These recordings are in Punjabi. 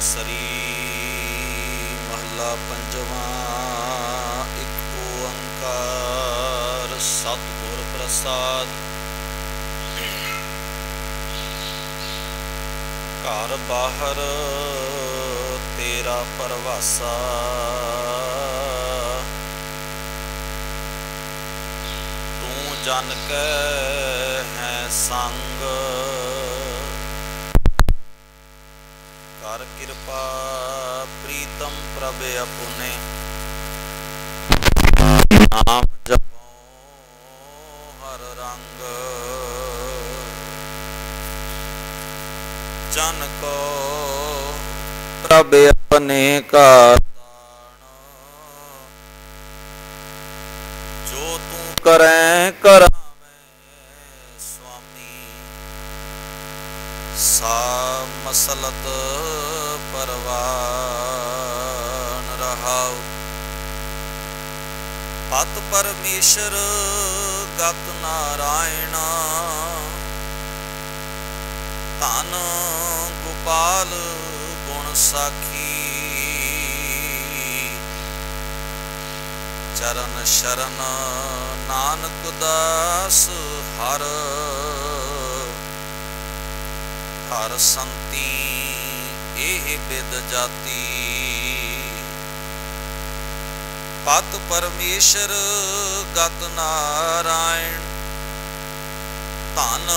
ਸਰੀ ਮਹੱਲਾ ਪੰਜਵਾਂ, ਇੱਕ ਓੰਕਾਰ ਸਤਿਗੁਰ ਪ੍ਰਸਾਦ। ਘਰ ਬਾਹਰ ਤੇਰਾ ਪਰਵਾਸਾ। ਤੂੰ ਜਨ ਕੈ ਹੈ ਸੰਗ। ਕਰ ਕਿਰਪਾ ਪ੍ਰੀਤਮ ਪ੍ਰਭ ਅਪੁਨੇ ਨਾਮ ਜਪੋ ਹਰ ਰੰਗ ਜਨ ਕੋ ਪ੍ਰਭ ਆਪਣੇ ਕਾ ਜੋ ਤੂੰ ਕਰੈ ਕਰਾਵੇਂ ਸੁਆਮੀ ਸਾ ਮਸਲਤ ਪਤ ਪਰਮੇਸ਼ਰ ਗਤ ਨਾਰਾਇਣ। ਧਨ ਗੋਪਾਲ ਗੁਣ ਸਾਖੀ। ਚਰਨ ਸ਼ਰਨ ਨਾਨਕ ਦਾਸ ਹਰ। ਹਰ ਸੰਤੀ ਇਹ ਬਿਦ ਜਾਤੀ ਪਤ ਪਰਮੇਸ਼ਰ ਗਤ ਨਾਰਾਇਣ, ਧਨ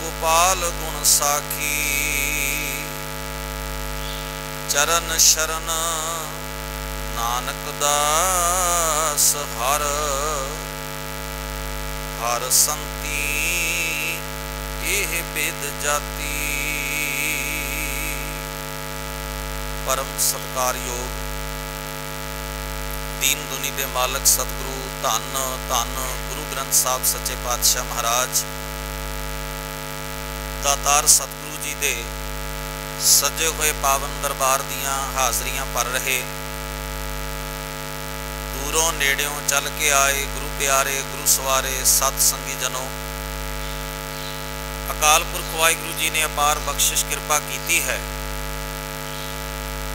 ਗੋਪਾਲ ਗੁਣ ਸਾਖੀ। ਚਰਨ ਸ਼ਰਨ ਨਾਨਕ ਦਾਸ ਹਰ ਹਰ ਸੰਤੀ ਇਹ ਬਿਦ ਜਾਤੀ। ਪਰਮ ਸਤਕਾਰਯੋਗ ਦੀਨ ਦੁਨੀ ਦੇ ਮਾਲਕ ਸਤਿਗੁਰੂ, ਧੰਨ ਧੰਨ ਗੁਰੂ ਗ੍ਰੰਥ ਸਾਹਿਬ ਸੱਚੇ ਪਾਤਸ਼ਾਹ ਮਹਾਰਾਜ, ਦਾਤਾਰ ਸਤਿਗੁਰੂ ਜੀ ਦੇ ਸਜੇ ਹੋਏ ਪਾਵਨ ਦਰਬਾਰ ਦੀਆਂ ਹਾਜ਼ਰੀਆਂ ਭਰ ਰਹੇ। ਦੂਰੋਂ ਨੇੜਿਓਂ ਚੱਲ ਕੇ ਆਏ ਗੁਰੂ ਪਿਆਰੇ, ਗੁਰੂ ਸਵਾਰੇ ਸਤ ਸੰਗੀ ਜਨੋ। ਅਕਾਲ ਪੁਰਖ ਵਾਹਿਗੁਰੂ ਜੀ ਨੇ ਅਪਾਰ ਬਖਸ਼ਿਸ਼ ਕਿਰਪਾ ਕੀਤੀ ਹੈ।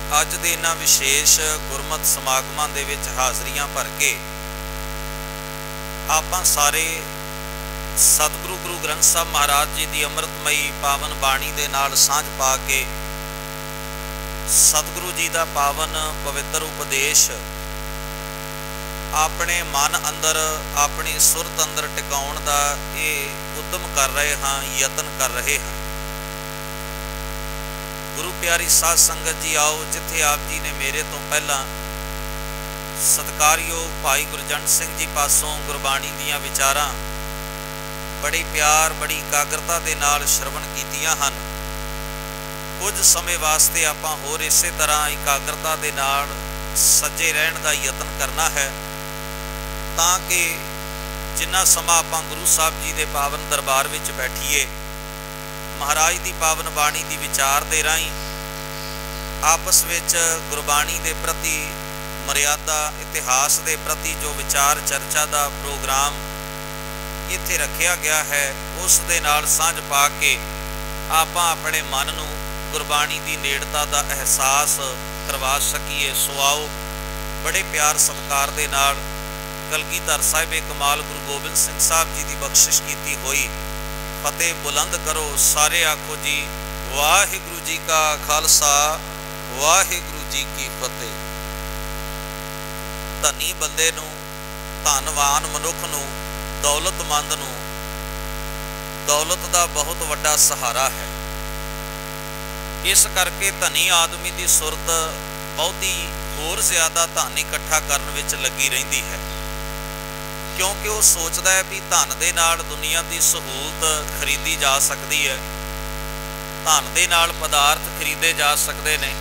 ਅੱਜ ਦੇ ਇਹਨਾਂ ਵਿਸ਼ੇਸ਼ ਗੁਰਮਤ ਸਮਾਗਮਾਂ ਦੇ ਵਿੱਚ ਹਾਜ਼ਰੀਆਂ ਭਰ ਕੇ ਆਪਾਂ ਸਾਰੇ ਸਤਿਗੁਰੂ ਗੁਰੂ ਗ੍ਰੰਥ ਸਾਹਿਬ ਮਹਾਰਾਜ ਜੀ ਦੀ ਅੰਮ੍ਰਿਤਮਈ ਪਾਵਨ ਬਾਣੀ ਦੇ ਨਾਲ ਸਾਂਝ ਪਾ ਕੇ ਸਤਿਗੁਰੂ ਜੀ ਦਾ ਪਾਵਨ ਪਵਿੱਤਰ ਉਪਦੇਸ਼ ਆਪਣੇ ਮਨ ਅੰਦਰ, ਆਪਣੀ ਸੁਰਤ ਅੰਦਰ ਟਿਕਾਉਣ ਦਾ ਇਹ ਉਦਮ ਕਰ ਰਹੇ ਹਾਂ, ਯਤਨ ਕਰ ਰਹੇ ਹਾਂ। ਗੁਰੂ ਪਿਆਰੀ ਸਾਧ ਸੰਗਤ ਜੀ ਆਓ, ਜਿੱਥੇ ਆਪ ਜੀ ਨੇ ਮੇਰੇ ਤੋਂ ਪਹਿਲਾਂ ਸਤਕਾਰਯੋਗ ਭਾਈ ਗੁਰਜੰਟ ਸਿੰਘ ਜੀ ਪਾਸੋਂ ਗੁਰਬਾਣੀ ਦੀਆਂ ਵਿਚਾਰਾਂ ਬੜੀ ਪਿਆਰ, ਬੜੀ ਇਕਾਗਰਤਾ ਦੇ ਨਾਲ ਸ਼ਰਵਣ ਕੀਤੀਆਂ ਹਨ। ਕੁਝ ਸਮੇਂ ਵਾਸਤੇ ਆਪਾਂ ਹੋਰ ਇਸੇ ਤਰ੍ਹਾਂ ਇਕਾਗਰਤਾ ਦੇ ਨਾਲ ਸੱਜੇ ਰਹਿਣ ਦਾ ਯਤਨ ਕਰਨਾ ਹੈ, ਤਾਂ ਕਿ ਜਿੰਨਾ ਸਮਾਂ ਆਪਾਂ ਗੁਰੂ ਸਾਹਿਬ ਜੀ ਦੇ ਪਾਵਨ ਦਰਬਾਰ ਵਿੱਚ ਬੈਠੀਏ ਮਹਾਰਾਜ ਦੀ ਪਾਵਨ ਬਾਣੀ ਦੀ ਵਿਚਾਰ ਦੇ ਰਾਹੀਂ ਆਪਸ ਵਿੱਚ ਗੁਰਬਾਣੀ ਦੇ ਪ੍ਰਤੀ ਮਰਿਆਦਾ, ਇਤਿਹਾਸ ਦੇ ਪ੍ਰਤੀ ਜੋ ਵਿਚਾਰ ਚਰਚਾ ਦਾ ਪ੍ਰੋਗਰਾਮ ਇੱਥੇ ਰੱਖਿਆ ਗਿਆ ਹੈ, ਉਸ ਦੇ ਨਾਲ ਸਾਂਝ ਪਾ ਕੇ ਆਪਾਂ ਆਪਣੇ ਮਨ ਨੂੰ ਗੁਰਬਾਣੀ ਦੀ ਨੇੜਤਾ ਦਾ ਅਹਿਸਾਸ ਕਰਵਾ ਸਕੀਏ। ਸੋ ਆਓ ਬੜੇ ਪਿਆਰ ਸਤਿਕਾਰ ਦੇ ਨਾਲ ਕਲਗੀਧਰ ਸਾਹਿਬੇ ਕਮਾਲ ਗੁਰੂ ਗੋਬਿੰਦ ਸਿੰਘ ਸਾਹਿਬ ਜੀ ਦੀ ਬਖਸ਼ਿਸ਼ ਕੀਤੀ ਹੋਈ ਫਤਿਹ ਬੁਲੰਦ ਕਰੋ ਸਾਰੇ ਆਖੋ ਜੀ, ਵਾਹਿਗੁਰੂ ਜੀ ਕਾ ਖਾਲਸਾ, ਵਾਹਿਗੁਰੂ ਜੀ ਕੀ ਫਤਿਹ। ਧਨੀ ਬੰਦੇ ਨੂੰ, ਧਨਵਾਨ ਮਨੁੱਖ ਨੂੰ, ਦੌਲਤਮੰਦ ਨੂੰ, ਦੌਲਤ ਦਾ ਬਹੁਤ ਵੱਡਾ ਸਹਾਰਾ ਹੈ। ਇਸ ਕਰਕੇ ਧਨੀ ਆਦਮੀ ਦੀ ਸੁਰਤ ਬਹੁਤੀ ਹੋਰ ਜ਼ਿਆਦਾ ਧਨ ਇਕੱਠਾ ਕਰਨ ਵਿੱਚ ਲੱਗੀ ਰਹਿੰਦੀ ਹੈ। ਕਿਉਂਕਿ ਉਹ ਸੋਚਦਾ ਹੈ ਵੀ ਧਨ ਦੇ ਨਾਲ ਦੁਨੀਆ ਦੀ ਸਹੂਲਤ ਖਰੀਦੀ ਜਾ ਸਕਦੀ ਹੈ। ਧਨ ਦੇ ਨਾਲ ਪਦਾਰਥ ਖਰੀਦੇ ਜਾ ਸਕਦੇ ਨੇ।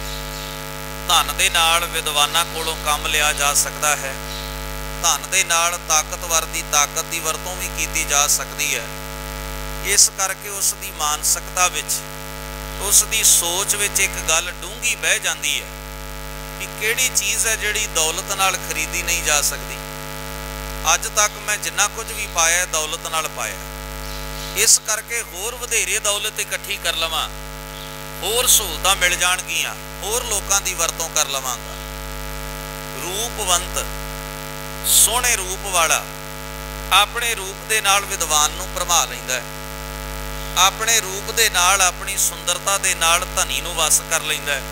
ਧਨ ਦੇ ਨਾਲ ਵਿਦਵਾਨਾਂ ਕੋਲੋਂ ਕੰਮ ਲਿਆ ਜਾ ਸਕਦਾ ਹੈ। ਧਨ ਦੇ ਨਾਲ ਤਾਕਤਵਰ ਦੀ ਤਾਕਤ ਦੀ ਵਰਤੋਂ ਵੀ ਕੀਤੀ ਜਾ ਸਕਦੀ ਹੈ। ਇਸ ਕਰਕੇ ਉਸ ਦੀ ਮਾਨਸਿਕਤਾ ਵਿੱਚ ਉਸ ਦੀ ਸੋਚ ਵਿੱਚ ਇੱਕ ਗੱਲ ਡੂੰਗੀ ਬਹਿ ਜਾਂਦੀ ਹੈ ਕਿ ਕਿਹੜੀ ਚੀਜ਼ ਹੈ ਜਿਹੜੀ ਦੌਲਤ ਨਾਲ ਖਰੀਦੀ ਨਹੀਂ ਜਾ ਸਕਦੀ। ਅੱਜ ਤੱਕ ਮੈਂ ਜਿੰਨਾ ਕੁਝ ਵੀ ਪਾਇਆ, ਦੌਲਤ ਨਾਲ ਪਾਇਆ। ਇਸ ਕਰਕੇ ਹੋਰ ਵਧੇਰੇ ਦੌਲਤ ਇਕੱਠੀ ਕਰ ਲਵਾਂ। ਹੋਰ ਸਹੂਲਤਾਂ ਮਿਲ ਜਾਣਗੀਆਂ। ਹੋਰ ਲੋਕਾਂ ਦੀ ਵਰਤੋਂ ਕਰ ਲਵਾਂਗਾ। ਰੂਪਵੰਤ, ਸੋਹਣੇ ਰੂਪ ਵਾਲਾ, ਆਪਣੇ ਰੂਪ ਦੇ ਨਾਲ ਵਿਦਵਾਨ ਨੂੰ ਭਰਮਾ ਲੈਂਦਾ ਹੈ। ਆਪਣੇ ਰੂਪ ਦੇ ਨਾਲ ਆਪਣੀ ਸੁੰਦਰਤਾ ਦੇ ਨਾਲ ਧਨੀ ਨੂੰ ਵਸ ਕਰ ਲੈਂਦਾ ਹੈ।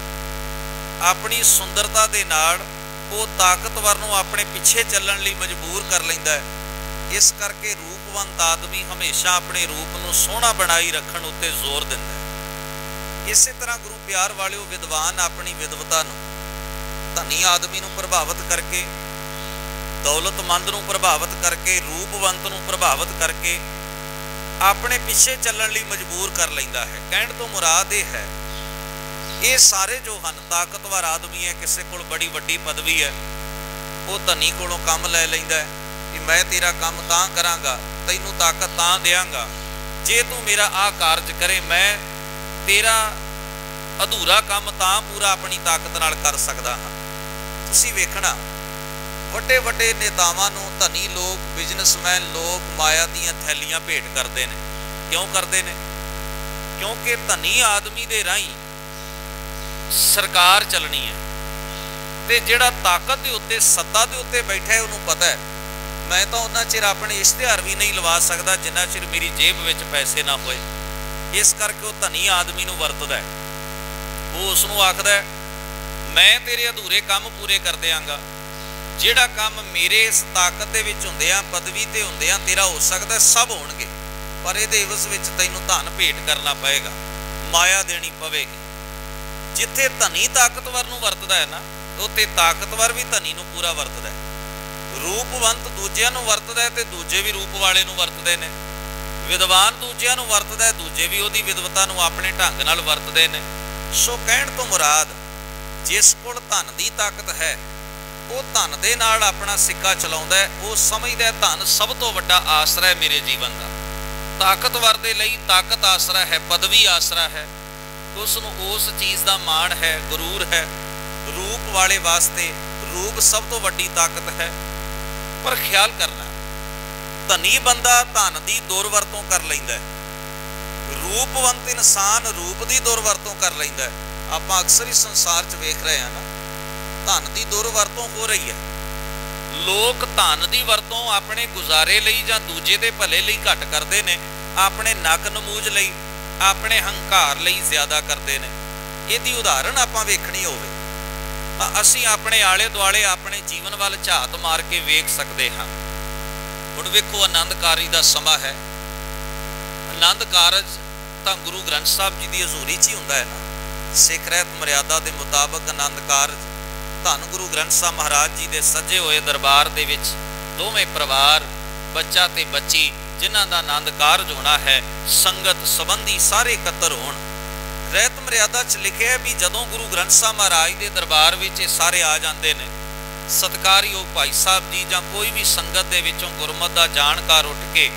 ਆਪਣੀ ਸੁੰਦਰਤਾ ਦੇ ਨਾਲ ਉਹ ਤਾਕਤਵਰ ਨੂੰ ਆਪਣੇ ਪਿੱਛੇ ਚੱਲਣ ਲਈ ਮਜਬੂਰ ਕਰ ਲੈਂਦਾ ਹੈ। ਇਸ ਕਰਕੇ ਰੂਪਵੰਤ ਆਦਮੀ ਹਮੇਸ਼ਾ ਆਪਣੇ ਰੂਪ ਨੂੰ ਸੋਹਣਾ ਬਣਾਈ ਰੱਖਣ ਉੱਤੇ ਜ਼ੋਰ ਦਿੰਦਾ ਹੈ। ਇਸੇ ਤਰ੍ਹਾਂ ਗੁਰੂ ਪਿਆਰ ਵਾਲਿਓ ਵਿਦਵਾਨ ਆਪਣੀ ਵਿਦਵਤਾ ਨੂੰ ਧਨੀ ਆਦਮੀ ਨੂੰ ਪ੍ਰਭਾਵਿਤ ਕਰਕੇ, ਦੌਲਤਮੰਦ ਨੂੰ ਪ੍ਰਭਾਵਿਤ ਕਰਕੇ, ਰੂਪਵੰਤ ਨੂੰ ਪ੍ਰਭਾਵਿਤ ਕਰਕੇ ਆਪਣੇ ਪਿੱਛੇ ਚੱਲਣ ਲਈ ਮਜਬੂਰ ਕਰ ਲੈਂਦਾ ਹੈ। ਕਹਿਣ ਤੋਂ ਮੁਰਾਦ ਇਹ ਹੈ ਇਹ ਸਾਰੇ ਜੋ ਹਨ, ਤਾਕਤਵਰ ਆਦਮੀ ਹੈ, ਕਿਸੇ ਕੋਲ ਬੜੀ ਵੱਡੀ ਪਦਵੀ ਹੈ, ਉਹ ਧਨੀ ਕੋਲੋਂ ਕੰਮ ਲੈ ਲੈਂਦਾ ਹੈ ਕਿ ਮੈਂ ਤੇਰਾ ਕੰਮ ਤਾਂ ਕਰਾਂਗਾ, ਤੈਨੂੰ ਤਾਕਤ ਤਾਂ ਦੇਵਾਂਗਾ ਜੇ ਤੂੰ ਮੇਰਾ ਆਹ ਕਾਰਜ ਕਰੇ, ਮੈਂ ਤੇਰਾ ਅਧੂਰਾ ਕੰਮ ਤਾਂ ਪੂਰਾ ਆਪਣੀ ਤਾਕਤ ਨਾਲ ਕਰ ਸਕਦਾ ਹਾਂ। ਤੁਸੀਂ ਵੇਖਣਾ ਵੱਡੇ ਵੱਡੇ ਨੇਤਾਵਾਂ ਨੂੰ ਧਨੀ ਲੋਕ, ਬਿਜ਼ਨਸਮੈਨ ਲੋਕ ਮਾਇਆ ਦੀਆਂ ਥੈਲੀਆਂ ਭੇਟ ਕਰਦੇ ਨੇ। ਕਿਉਂ ਕਰਦੇ ਨੇ? ਕਿਉਂਕਿ ਧਨੀ ਆਦਮੀ ਦੇ ਰਾਹੀਂ ਸਰਕਾਰ ਚੱਲਣੀ ਹੈ। ਤੇ ਜਿਹੜਾ ਤਾਕਤ ਦੇ ਉੱਤੇ, ਸੱਤਾ ਦੇ ਉੱਤੇ ਬੈਠਾ ਹੈ, ਉਹਨੂੰ ਪਤਾ ਹੈ। ਮੈਂ ਤਾਂ ਉਹਨਾਂ ਚਿਰ ਆਪਣੇ ਇਸ਼ਤਿਹਾਰ ਵੀ ਨਹੀਂ ਲਵਾ ਸਕਦਾ ਜਿੰਨਾ ਚਿਰ ਮੇਰੀ ਜੇਬ ਵਿੱਚ ਪੈਸੇ ਨਾ ਹੋਏ। ਇਸ ਕਰਕੇ ਉਹ ਧਨੀ ਆਦਮੀ ਨੂੰ ਵਰਤਦਾ ਹੈ। ਉਹ ਉਸ ਨੂੰ ਆਖਦਾ ਮੈਂ ਤੇਰੇ ਅਧੂਰੇ ਕੰਮ ਪੂਰੇ ਕਰ ਦਿਆਂਗਾ। ਜਿਹੜਾ ਕੰਮ ਮੇਰੇ ਇਸ ਤਾਕਤ ਦੇ ਵਿੱਚ ਹੁੰਦੇ ਆ, ਪਦਵੀ ਤੇ ਹੁੰਦੇ ਆ, ਤੇਰਾ ਹੋ ਸਕਦਾ ਸਭ ਹੋਣਗੇ। ਪਰ ਇਹਦੇ ਇਵਜ਼ ਵਿੱਚ ਤੈਨੂੰ ਧਨ ਭੇਟ ਕਰਨਾ ਪਏਗਾ। ਮਾਇਆ ਦੇਣੀ ਪਵੇਗੀ। ਜਿੱਥੇ ਧਨੀ ਤਾਕਤਵਰ ਨੂੰ ਵਰਤਦਾ ਹੈ ਨਾ, ਉੱਥੇ ਤਾਕਤਵਰ ਵੀ ਧਨੀ ਨੂੰ ਪੂਰਾ ਵਰਤਦਾ ਹੈ। ਰੂਪਵੰਤ ਦੂਜਿਆਂ ਨੂੰ ਵਰਤਦਾ ਹੈ ਤੇ ਦੂਜੇ ਵੀ ਰੂਪ ਵਾਲੇ ਨੂੰ ਵਰਤਦੇ ਨੇ। ਵਿਦਵਾਨ ਦੂਜਿਆਂ ਨੂੰ ਵਰਤਦਾ ਹੈ, ਦੂਜੇ ਵੀ ਉਹਦੀ ਵਿਦਵਤਾ ਨੂੰ ਆਪਣੇ ਢੰਗ ਨਾਲ ਵਰਤਦੇ ਨੇ। ਸੋ ਕਹਿਣ ਤੋਂ ਮੁਰਾਦ, ਜਿਸ ਕੋਲ ਧਨ ਦੀ ਤਾਕਤ ਹੈ, ਉਹ ਧਨ ਦੇ ਨਾਲ ਆਪਣਾ ਸਿੱਕਾ ਚਲਾਉਂਦਾ ਹੈ। ਉਹ ਸਮਝਦਾ ਧਨ ਸਭ ਤੋਂ ਵੱਡਾ ਆਸਰਾ ਹੈ ਮੇਰੇ ਜੀਵਨ ਦਾ। ਤਾਕਤਵਰ ਦੇ ਲਈ ਤਾਕਤ ਆਸਰਾ ਹੈ, ਪਦਵੀ ਆਸਰਾ ਹੈ। ਉਸ ਨੂੰ ਉਸ ਚੀਜ਼ ਦਾ ਮਾਣ ਹੈ, ਗਰੂਰ ਹੈ। ਰੂਪ ਵਾਲੇ ਵਾਸਤੇ ਰੂਪ ਸਭ ਤੋਂ ਵੱਡੀ ਤਾਕਤ ਹੈ। ਪਰ ਖਿਆਲ ਕਰਨਾ, ਧਨੀ ਬੰਦਾ ਧਨ ਦੀ ਦੁਰਵਰਤੋਂ ਕਰ ਲੈਂਦਾ ਹੈ। ਰੂਪਵੰਤ ਇਨਸਾਨ ਰੂਪ ਦੀ ਦੁਰਵਰਤੋਂ ਕਰ ਲੈਂਦਾ ਹੈ। ਆਪਾਂ ਅਕਸਰ ਹੀ ਸੰਸਾਰ 'ਚ ਵੇਖ ਰਹੇ ਹਾਂ ਨਾ, ਧਨ ਦੀ ਦੁਰਵਰਤੋਂ ਹੋ ਰਹੀ ਹੈ। ਲੋਕ ਧਨ ਦੀ ਵਰਤੋਂ ਆਪਣੇ ਗੁਜ਼ਾਰੇ ਲਈ ਜਾਂ ਦੂਜੇ ਦੇ ਭਲੇ ਲਈ ਘੱਟ ਕਰਦੇ ਨੇ, ਆਪਣੇ ਨੱਕ ਨਮੂਜ ਲਈ ਆਪਣੇ ਹੰਕਾਰ ਲਈ ਜ਼ਿਆਦਾ ਕਰਦੇ ਨੇ। ਇਹਦੀ ਉਦਾਹਰਣ ਆਪਾਂ ਵੇਖਣੀ ਹੋਵੇ। ਤਾਂ ਅਸੀਂ ਆਪਣੇ ਆਲੇ ਦੁਆਲੇ ਆਪਣੇ ਜੀਵਨ ਵੱਲ ਝਾਤ ਮਾਰ ਕੇ ਵੇਖ ਸਕਦੇ ਹਾਂ। ਹੁਣ ਵੇਖੋ ਆਨੰਦ ਦਾ ਸਮਾਂ ਹੈ। ਆਨੰਦ ਕਾਰਜ ਤਾਂ ਗੁਰੂ ਗ੍ਰੰਥ ਸਾਹਿਬ ਜੀ ਦੀ ਹਜ਼ੂਰੀ 'ਚ ਹੀ ਹੁੰਦਾ ਹੈ ਨਾ। ਸਿੱਖ ਰਹਿਤ ਮਰਿਆਦਾ ਦੇ ਮੁਤਾਬਕ ਆਨੰਦ ਕਾਰਜ ਧੰਨ ਗੁਰੂ ਗ੍ਰੰਥ ਸਾਹਿਬ ਮਹਾਰਾਜ ਜੀ ਦੇ ਸੱਜੇ ਹੋਏ ਦਰਬਾਰ ਦੇ ਵਿੱਚ ਦੋਵੇਂ ਪਰਿਵਾਰ ਬੱਚਾ ਤੇ ਬੱਚੀ ਜਿਨ੍ਹਾਂ ਦਾ ਆਨੰਦ ਕਾਰਜ ਹੋਣਾ ਹੈ, ਸੰਗਤ ਸੰਬੰਧੀ ਸਾਰੇ ਇਕੱਤਰ ਹੋਣ। ਰਹਿਤ ਮਰਿਆਦਾ 'ਚ ਲਿਖਿਆ ਹੈ ਵੀ ਜਦੋਂ ਗੁਰੂ ਗ੍ਰੰਥ ਸਾਹਿਬ ਮਹਾਰਾਜ ਦੇ ਦਰਬਾਰ ਵਿੱਚ ਇਹ ਸਾਰੇ ਆ ਜਾਂਦੇ ਨੇ, ਸਤਕਾਰਯੋਗ ਭਾਈ ਸਾਹਿਬ ਜੀ ਜਾਂ ਕੋਈ ਵੀ ਸੰਗਤ ਦੇ ਵਿੱਚੋਂ ਗੁਰਮਤ ਦਾ ਜਾਣਕਾਰ ਉੱਠ ਕੇ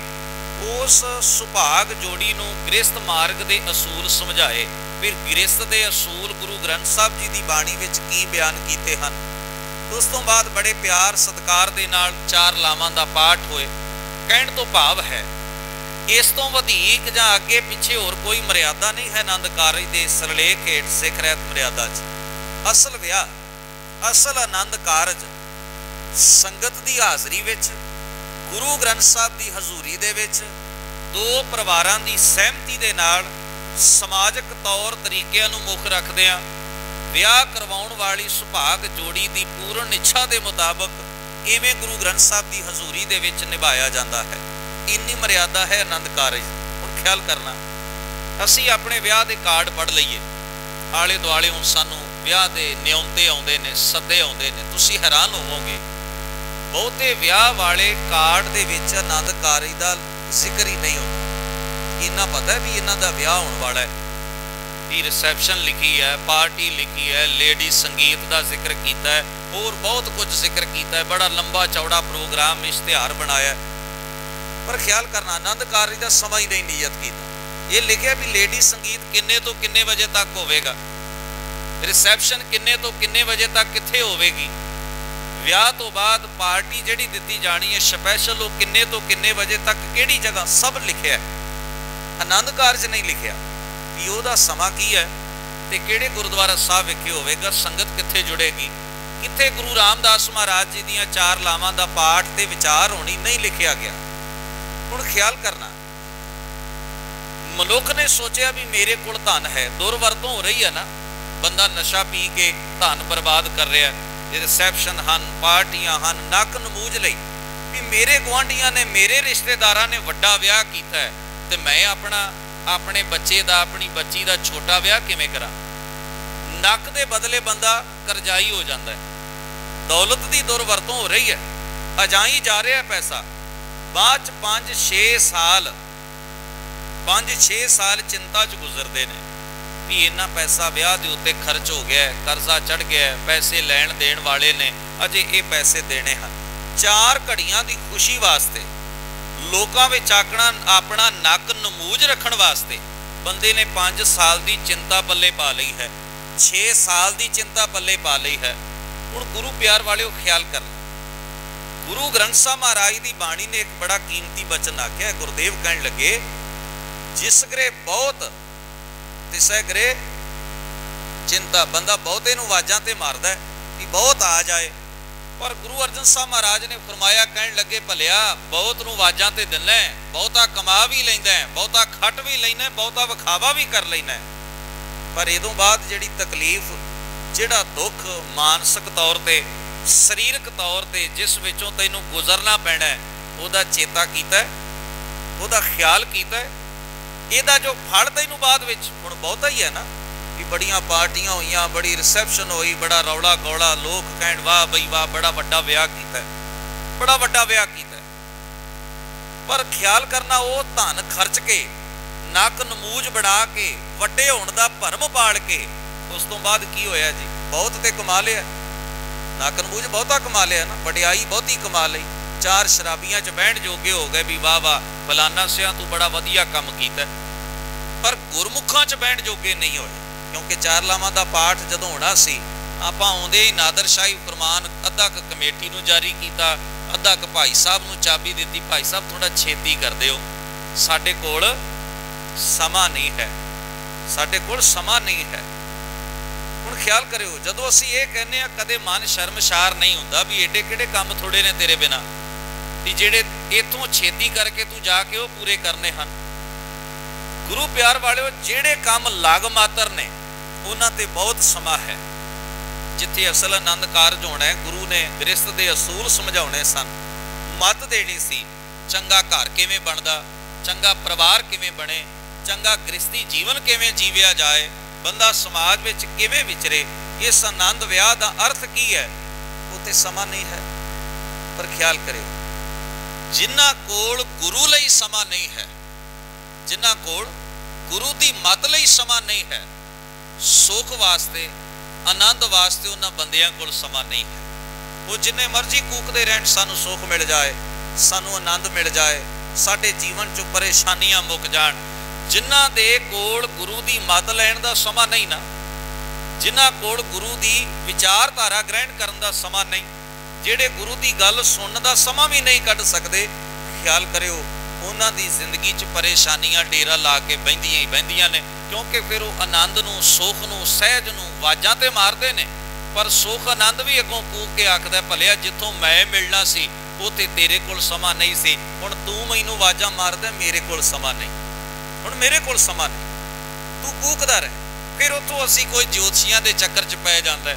ਉਸ ਸੁਭਾਗ ਜੋੜੀ ਨੂੰ ਗ੍ਰਸਤ ਮਾਰਗ ਦੇ ਅਸੂਲ ਸਮਝਾਏ, ਫਿਰ ਗ੍ਰਸਤ ਦੇ ਅਸੂਲ ਗੁਰੂ ਗ੍ਰੰਥ ਸਾਹਿਬ ਜੀ ਦੀ ਬਾਣੀ ਵਿੱਚ ਕੀ ਬਿਆਨ ਕੀਤੇ ਹਨ? ਉਸ ਤੋਂ ਬਾਅਦ ਬੜੇ ਪਿਆਰ ਸਤਕਾਰ ਦੇ ਨਾਲ ਚਾਰ ਲਾਵਾਂ ਦਾ ਪਾਠ ਹੋਏ। ਕਹਿਣ ਤੋਂ ਭਾਵ ਹੈ, ਇਸ ਤੋਂ ਵਧੇਕ ਜਾਂ ਅੱਗੇ ਪਿੱਛੇ ਹੋਰ ਕੋਈ ਮਰਿਆਦਾ ਨਹੀਂ ਹੈ ਆਨੰਦ ਕਾਰਜ ਦੇ ਸਰਲੇਖ ਹੇਠ ਸਿੱਖ ਰਹਿਤ ਮਰਿਆਦਾ 'ਚ। ਅਸਲ ਵਿਆਹ, ਅਸਲ ਆਨੰਦ ਕਾਰਜ ਸੰਗਤ ਦੀ ਹਾਜ਼ਰੀ ਵਿੱਚ, ਗੁਰੂ ਗ੍ਰੰਥ ਸਾਹਿਬ ਦੀ ਹਜ਼ੂਰੀ ਦੇ ਵਿੱਚ, ਦੋ ਪਰਿਵਾਰਾਂ ਦੀ ਸਹਿਮਤੀ ਦੇ ਨਾਲ ਸਮਾਜਿਕ ਤੌਰ ਤਰੀਕਿਆਂ ਨੂੰ ਮੁੱਖ ਰੱਖਦਿਆਂ ਵਿਆਹ ਕਰਵਾਉਣ ਵਾਲੀ ਸੁਭਾਗ ਜੋੜੀ ਦੀ ਪੂਰਨ ਇੱਛਾ ਦੇ ਮੁਤਾਬਕ ਕਿਵੇਂ ਗੁਰੂ ਗ੍ਰੰਥ ਸਾਹਿਬ ਦੀ ਹਜ਼ੂਰੀ ਦੇ ਵਿੱਚ ਨਿਭਾਇਆ ਜਾਂਦਾ ਹੈ। ਇੰਨੀ ਮਰਿਆਦਾ ਹੈ ਆਨੰਦ ਕਾਰਜ, ਹੁਣ ਖਿਆਲ ਕਰਨਾ। ਅਸੀਂ ਆਪਣੇ ਵਿਆਹ ਦੇ ਕਾਰਡ ਪੜ ਲਈਏ। ਆਲੇ ਦੁਆਲੇ ਹੁਣ ਸਾਨੂੰ ਵਿਆਹ ਦੇ ਨਿਯਮਤੇ ਆਉਂਦੇ ਨੇ, ਸੱਦੇ ਆਉਂਦੇ ਨੇ। ਤੁਸੀਂ ਹੈਰਾਨ ਹੋਵੋਗੇ। ਬਹੁਤੇ ਵਿਆਹ ਵਾਲੇ ਕਾਰਡ ਦੇ ਵਿੱਚ ਆਨੰਦ ਕਾਰਜ ਦਾ ਜ਼ਿਕਰ ਹੀ ਨਹੀਂ ਹੁੰਦਾ। ਇਹਨਾਂ ਪਤਾ ਵੀ ਇਹਨਾਂ ਦਾ ਵਿਆਹ ਹੋਣ ਵਾਲਾ ਹੈ। ਵੀ ਰਿਸੈਪਸ਼ਨ ਲਿਖੀ ਹੈ ਪਾਰਟੀ ਲਿਖੀ ਹੈ ਲੇਡੀ ਸੰਗੀਤ ਦਾ ਜ਼ਿਕਰ ਕੀਤਾ ਹੈ, ਹੋਰ ਬਹੁਤ ਕੁਝ ਜ਼ਿਕਰ ਕੀਤਾ ਹੈ, ਬੜਾ ਲੰਬਾ ਚੌੜਾ ਪ੍ਰੋਗਰਾਮ ਇਸ਼ਤਿਹਾਰ ਬਣਾਇਆ ਪਰ ਖਿਆਲ ਕਰਨਾ, ਆਨੰਦ ਕਾਰਜ ਦਾ ਸਮਾਂ ਹੀ ਨਹੀਂ ਨਿਯਤ ਕੀਤਾ। ਇਹ ਲਿਖਿਆ ਵੀ ਲੇਡੀ ਸੰਗੀਤ ਕਿੰਨੇ ਤੋਂ ਕਿੰਨੇ ਵਜੇ ਤੱਕ ਹੋਵੇਗਾ? ਰਿਸੈਪਸ਼ਨ ਕਿੰਨੇ ਤੋਂ ਕਿੰਨੇ ਵਜੇ ਤੱਕ ਕਿੱਥੇ ਹੋਵੇਗੀ? ਵਿਆਹ ਤੋਂ ਬਾਅਦ ਪਾਰਟੀ ਜਿਹੜੀ ਦਿੱਤੀ ਜਾਣੀ ਹੈ ਸਪੈਸ਼ਲ ਉਹ ਕਿੰਨੇ ਤੋਂ ਕਿੰਨੇ ਵਜੇ ਤੱਕ, ਕਿਹੜੀ ਜਗ੍ਹਾ, ਸਭ ਲਿਖਿਆ ਹੈ। ਆਨੰਦ ਕਾਰਜ ਨਹੀਂ ਲਿਖਿਆ। ਵੀ ਉਹਦਾ ਸਮਾਂ ਕੀ ਹੈ ਤੇ ਕਿਹੜੇ ਗੁਰਦੁਆਰਾ ਸਾਹਿਬ ਵਿਖੇ ਹੋਵੇਗਾ, ਸੰਗਤ ਕਿੱਥੇ ਜੁੜੇਗੀ? ਕਿੱਥੇ ਗੁਰੂ ਰਾਮਦਾਸ ਮਹਾਰਾਜ ਜੀ ਦੀਆਂ ਚਾਰ ਲਾਵਾਂ ਦਾ ਪਾਠ ਤੇ ਵਿਚਾਰ ਹੋਣੀ ਨਹੀਂ ਲਿਖਿਆ ਗਿਆ? ਹੁਣ ਖਿਆਲ ਕਰਨਾ। ਮਨੁੱਖ ਨੇ ਸੋਚਿਆ ਵੀ ਮੇਰੇ ਕੋਲ ਧਨ ਹੈ, ਦੁਰਵਰਤੋਂ ਹੋ ਰਹੀ ਹੈ ਨਾ। ਬੰਦਾ ਨਸ਼ਾ ਪੀ ਕੇ ਧਨ ਬਰਬਾਦ ਕਰ ਰਿਹਾ ਇਹ ਰਿਸੈਪਸ਼ਨ ਹਨ, ਪਾਰਟੀਆਂ ਹਨ, ਨੱਕ ਨਮੂਜ ਲਈ। ਵੀ ਮੇਰੇ ਗਵਾਂਢੀਆਂ ਨੇ, ਮੇਰੇ ਰਿਸ਼ਤੇਦਾਰਾਂ ਨੇ ਵੱਡਾ ਵਿਆਹ ਕੀਤਾ ਤੇ ਮੈਂ ਆਪਣਾ ਆਪਣੇ ਬੱਚੇ ਦਾ, ਆਪਣੀ ਬੱਚੀ ਦਾ ਛੋਟਾ ਵਿਆਹ ਕਿਵੇਂ ਕਰਾਂ? ਨੱਕ ਦੇ ਬਦਲੇ ਬੰਦਾ ਕਰਜ਼ਾਈ ਹੋ ਜਾਂਦਾ ਹੈ। ਦੌਲਤ ਦੀ ਦੁਰਵਰਤੋਂ ਹੋ ਰਹੀ ਹੈ। ਅਜਾਈ ਜਾ ਰਿਹਾ ਪੈਸਾ। ਬਾਅਦ ਚ 5-6 ਸਾਲ 5-6 ਸਾਲ ਚਿੰਤਾ ਚ ਗੁਜ਼ਰਦੇ ਨੇ ਵੀ ਇੰਨਾ ਪੈਸਾ ਵਿਆਹ ਦੇ ਉੱਤੇ ਖਰਚ ਹੋ ਗਿਆ ਕਰਜ਼ਾ ਚੜ ਗਿਆ ਪੈਸੇ ਲੈਣ ਦੇਣ ਵਾਲੇ ਨੇ, ਅਜੇ ਇਹ ਪੈਸੇ ਦੇਣੇ ਹਨ। ਚਾਰ ਘੜੀਆਂ ਦੀ ਖੁਸ਼ੀ ਵਾਸਤੇ ਲੋਕਾਂ ਵਿੱਚ ਆਕਣਾ ਆਪਣਾ ਨੱਕ ਨਮੂਜ ਰੱਖਣ ਵਾਸਤੇ ਬੰਦੇ ਨੇ 5 ਸਾਲ ਦੀ ਚਿੰਤਾ ਪੱਲੇ ਪਾ ਲਈ ਹੈ। 6 ਸਾਲ ਦੀ ਚਿੰਤਾ ਪੱਲੇ ਪਾ ਲਈ ਹੈ। ਹੁਣ ਗੁਰੂ ਪਿਆਰ ਵਾਲਿਓ ਖਿਆਲ ਕਰਨਾ ਗੁਰੂ ਗ੍ਰੰਥ ਸਾਹਿਬ ਮਹਾਰਾਜ ਦੀ ਬਾਣੀ ਨੇ ਇੱਕ ਬੜਾ ਕੀਮਤੀ ਬਚਨ ਆਖਿਆ, ਗੁਰਦੇਵ ਕਹਿਣ ਲੱਗੇ, ਜਿਸ ਗਰੇ ਬਹੁਤ, ਤਿਸੈ ਗਰੇ ਚਿੰਤਾ। ਬੰਦਾ ਬਹੁਤੇ ਨੂੰ ਆਵਾਜ਼ਾਂ ਤੇ ਮਾਰਦਾ ਕਿ ਬਹੁਤ ਆ ਜਾਏ। ਪਰ ਗੁਰੂ ਅਰਜਨ ਸਾਹਿਬ ਮਹਾਰਾਜ ਨੇ ਫਰਮਾਇਆ, ਕਹਿਣ ਲੱਗੇ, ਭਲਿਆ, ਬਹੁਤ ਨੂੰ ਆਵਾਜ਼ਾਂ ਤੇ ਦਿੰਨਾ ਬਹੁਤਾ ਕਮਾ ਵੀ ਲੈਂਦਾ ਬਹੁਤਾ ਖੱਟ ਵੀ ਲੈਂਦਾ ਬਹੁਤਾ ਵਿਖਾਵਾ ਵੀ ਕਰ ਲੈਂਦਾ ਪਰ ਇਦੋਂ ਬਾਅਦ ਜਿਹੜੀ ਤਕਲੀਫ, ਜਿਹੜਾ ਦੁੱਖ ਮਾਨਸਿਕ ਤੌਰ ਤੇ, ਸਰੀਰਕ ਤੌਰ ਤੇ, ਜਿਸ ਵਿੱਚੋਂ ਤੈਨੂੰ ਗੁਜ਼ਰਨਾ ਪੈਣਾ ਉਹਦਾ ਚੇਤਾ ਕੀਤਾ ਉਹਦਾ ਖਿਆਲ ਕੀਤਾ ਇਹਦਾ ਜੋ ਫਲ ਤੈਨੂੰ ਬਾਅਦ ਵਿੱਚ, ਹੁਣ ਬਹੁਤਾ ਹੀ ਹੈ ਨਾ। ਵੀ ਬੜੀਆਂ ਪਾਰਟੀਆਂ ਹੋਈਆਂ, ਬੜੀ ਰਿਸੈਪਸ਼ਨ ਹੋਈ, ਬੜਾ ਰੌਲਾ ਗੋਲਾ, ਲੋਕ ਕਹਿਣ, ਵਾਹ ਬਈ, ਵਾਹ, ਬੜਾ ਵੱਡਾ ਵਿਆਹ ਕੀਤਾ ਬੜਾ ਵੱਡਾ ਵਿਆਹ ਕੀਤਾ ਪਰ ਖਿਆਲ ਕਰਨਾ, ਉਹ ਧਨ ਖਰਚ ਕੇ, ਨੱਕ ਨਮੂਜ ਬਣਾ ਕੇ, ਵੱਡੇ ਹੋਣ ਦਾ ਭਰਮ ਪਾਲ ਕੇ, ਉਸ ਤੋਂ ਬਾਅਦ ਕੀ ਹੋਇਆ ਜੀ? ਬਹੁਤ ਤੇ ਕਮਾ ਲਿਆ। ਨੱਕ ਨਮੂਜ ਬਹੁਤਾ ਕਮਾ ਲਿਆ ਨਾ, ਵਡਿਆਈ ਬਹੁਤੀ ਕਮਾ ਲਈ। ਚਾਰ ਸ਼ਰਾਬੀਆਂ 'ਚ ਬਹਿਣ ਜੋਗੇ ਹੋ ਗਏ ਵੀ, ਵਾਹ ਵਾਹ, ਫਲਾਨਾ ਸਿਆ ਤੂੰ ਬੜਾ ਵਧੀਆ ਕੰਮ ਕੀਤਾ ਪਰ ਗੁਰਮੁਖਾਂ 'ਚ ਬਹਿਣ ਜੋਗੇ ਨਹੀਂ ਹੋਏ। ਕਿਉਂਕਿ ਚਾਰ ਲਾਵਾਂ ਦਾ ਪਾਠ ਜਦੋਂ ਹੋਣਾ ਸੀ, ਆਪਾਂ ਆਉਂਦੇ ਹੀ ਨਾਦਰ ਸ਼ਾਹੀ ਫਰਮਾਨ ਅੱਧਾ ਕ ਕਮੇਟੀ ਨੂੰ ਜਾਰੀ ਕੀਤਾ, ਅੱਧਾ ਕ ਭਾਈ ਸਾਹਿਬ ਨੂੰ ਚਾਬੀ ਦਿੱਤੀ, ਭਾਈ ਸਾਹਿਬ ਥੋੜਾ ਛੇਤੀ ਕਰ ਦਿਓ। ਸਾਡੇ ਕੋਲ ਸਮਾਂ ਨਹੀਂ ਹੈ। ਸਾਡੇ ਕੋਲ ਸਮਾਂ ਨਹੀਂ ਹੈ। ਹੁਣ ਖਿਆਲ ਕਰਿਓ, ਜਦੋਂ ਅਸੀਂ ਇਹ ਕਹਿੰਨੇ ਆ ਕਦੇ ਮਨ ਸ਼ਰਮਸ਼ਾਰ ਨਹੀਂ ਹੁੰਦਾ ਵੀ ਏਡੇ ਕਿਹੜੇ ਕੰਮ ਥੋੜੇ ਨੇ ਤੇਰੇ ਬਿਨਾ, ਵੀ ਜਿਹੜੇ ਇਥੋਂ ਛੇਤੀ ਕਰਕੇ ਤੂੰ ਜਾ ਕੇ ਉਹ ਪੂਰੇ ਕਰਨੇ ਹਨ। ਗੁਰੂ ਪਿਆਰ ਵਾਲਿਓ, ਜਿਹੜੇ ਕੰਮ ਲਗ ਮਾਤਰ ਨੇ ਉਹਨਾਂ ਤੇ ਬਹੁਤ ਸਮਾਂ ਹੈ। ਜਿੱਥੇ ਅਸਲ ਆਨੰਦ ਕਾਰਜ ਹੋਣਾ ਹੈ, ਗੁਰੂ ਨੇ ਗ੍ਰਸਥ ਦੇ ਅਸੂਲ ਸਮਝਾਉਣੇ ਸਨ। ਮਤ ਦੇਣੀ ਸੀ, ਚੰਗਾ ਘਰ ਕਿਵੇਂ ਬਣਦਾ, ਚੰਗਾ ਪਰਿਵਾਰ ਕਿਵੇਂ ਬਣੇ, ਚੰਗਾ ਗ੍ਰਸਥੀ ਜੀਵਨ ਕਿਵੇਂ ਜੀਵਿਆ ਜਾਏ, ਬੰਦਾ ਸਮਾਜ ਵਿੱਚ ਕਿਵੇਂ ਵਿਚਰੇ, ਇਸ ਆਨੰਦ ਵਿਆਹ ਦਾ ਅਰਥ ਕੀ ਹੈ? ਉਤੇ ਸਮਾਂ ਨਹੀਂ ਹੈ। ਪਰ ਖਿਆਲ ਕਰਿਓ, ਜਿਨ੍ਹਾਂ ਕੋਲ ਗੁਰੂ ਲਈ ਸਮਾਂ ਨਹੀਂ ਹੈ, ਜਿਨ੍ਹਾਂ ਕੋਲ ਗੁਰੂ ਦੀ ਮੱਤ ਲਈ ਸਮਾਂ ਨਹੀਂ ਹੈ ਸੁੱਖ ਵਾਸਤੇ, ਆਨੰਦ ਵਾਸਤੇ ਉਹਨਾਂ ਬੰਦਿਆਂ ਕੋਲ ਸਮਾਂ ਨਹੀਂ ਹੈ। ਉਹ ਜਿੰਨੇ ਮਰਜ਼ੀ ਕੂਕਦੇ ਰਹਿਣ, ਸਾਨੂੰ ਸੁੱਖ ਮਿਲ ਜਾਏ, ਸਾਨੂੰ ਆਨੰਦ ਮਿਲ ਜਾਏ, ਸਾਡੇ ਜੀਵਨ 'ਚ ਪਰੇਸ਼ਾਨੀਆਂ ਮੁੱਕ ਜਾਣ। ਜਿਨ੍ਹਾਂ ਦੇ ਕੋਲ ਗੁਰੂ ਦੀ ਮੱਤ ਲੈਣ ਦਾ ਸਮਾਂ ਨਹੀਂ ਨਾ, ਜਿਨ੍ਹਾਂ ਕੋਲ ਗੁਰੂ ਦੀ ਵਿਚਾਰਧਾਰਾ ਗ੍ਰਹਿਣ ਕਰਨ ਦਾ ਸਮਾਂ ਨਹੀਂ, ਜਿਹੜੇ ਗੁਰੂ ਦੀ ਗੱਲ ਸੁਣਨ ਦਾ ਸਮਾਂ ਵੀ ਨਹੀਂ ਕੱਢ ਸਕਦੇ, ਖਿਆਲ ਕਰਿਓ ਉਹਨਾਂ ਦੀ ਜ਼ਿੰਦਗੀ 'ਚ ਪਰੇਸ਼ਾਨੀਆਂ ਡੇਰਾ ਲਾ ਕੇ ਬੈੰਦੀਆਂ ਹੀ ਬੈੰਦੀਆਂ ਨੇ। ਕਿਉਂਕਿ ਫਿਰ ਉਹ ਆਨੰਦ ਨੂੰ, ਸੁੱਖ ਨੂੰ, ਸਹਿਜ ਨੂੰ ਵਾਜਾਂ ਤੇ ਮਾਰਦੇ ਨੇ। ਪਰ ਸੁੱਖ ਆਨੰਦ ਵੀ ਅੱਗੋਂ ਕੂਕ ਕੇ ਆਖਦਾ ਭਲਿਆ ਜਿੱਥੋਂ ਮੈਂ ਮਿਲਣਾ ਸੀ, ਉਥੇ ਤੇਰੇ ਕੋਲ ਸਮਾਂ ਨਹੀਂ ਸੀ। ਹੁਣ ਤੂੰ ਮੈਨੂੰ ਵਾਜਾਂ ਮਾਰਦਾ ਮੇਰੇ ਕੋਲ ਸਮਾਂ ਨਹੀਂ। ਹੁਣ ਮੇਰੇ ਕੋਲ ਸਮਾਂ ਨਹੀਂ। ਤੂੰ ਕੂਕਦਾ ਰਹਿ। ਫਿਰ ਉਥੋਂ ਅਸੀਂ ਕੋਈ ਜੋਤਸ਼ੀਆਂ ਦੇ ਚੱਕਰ 'ਚ ਪੈ ਜਾਂਦਾ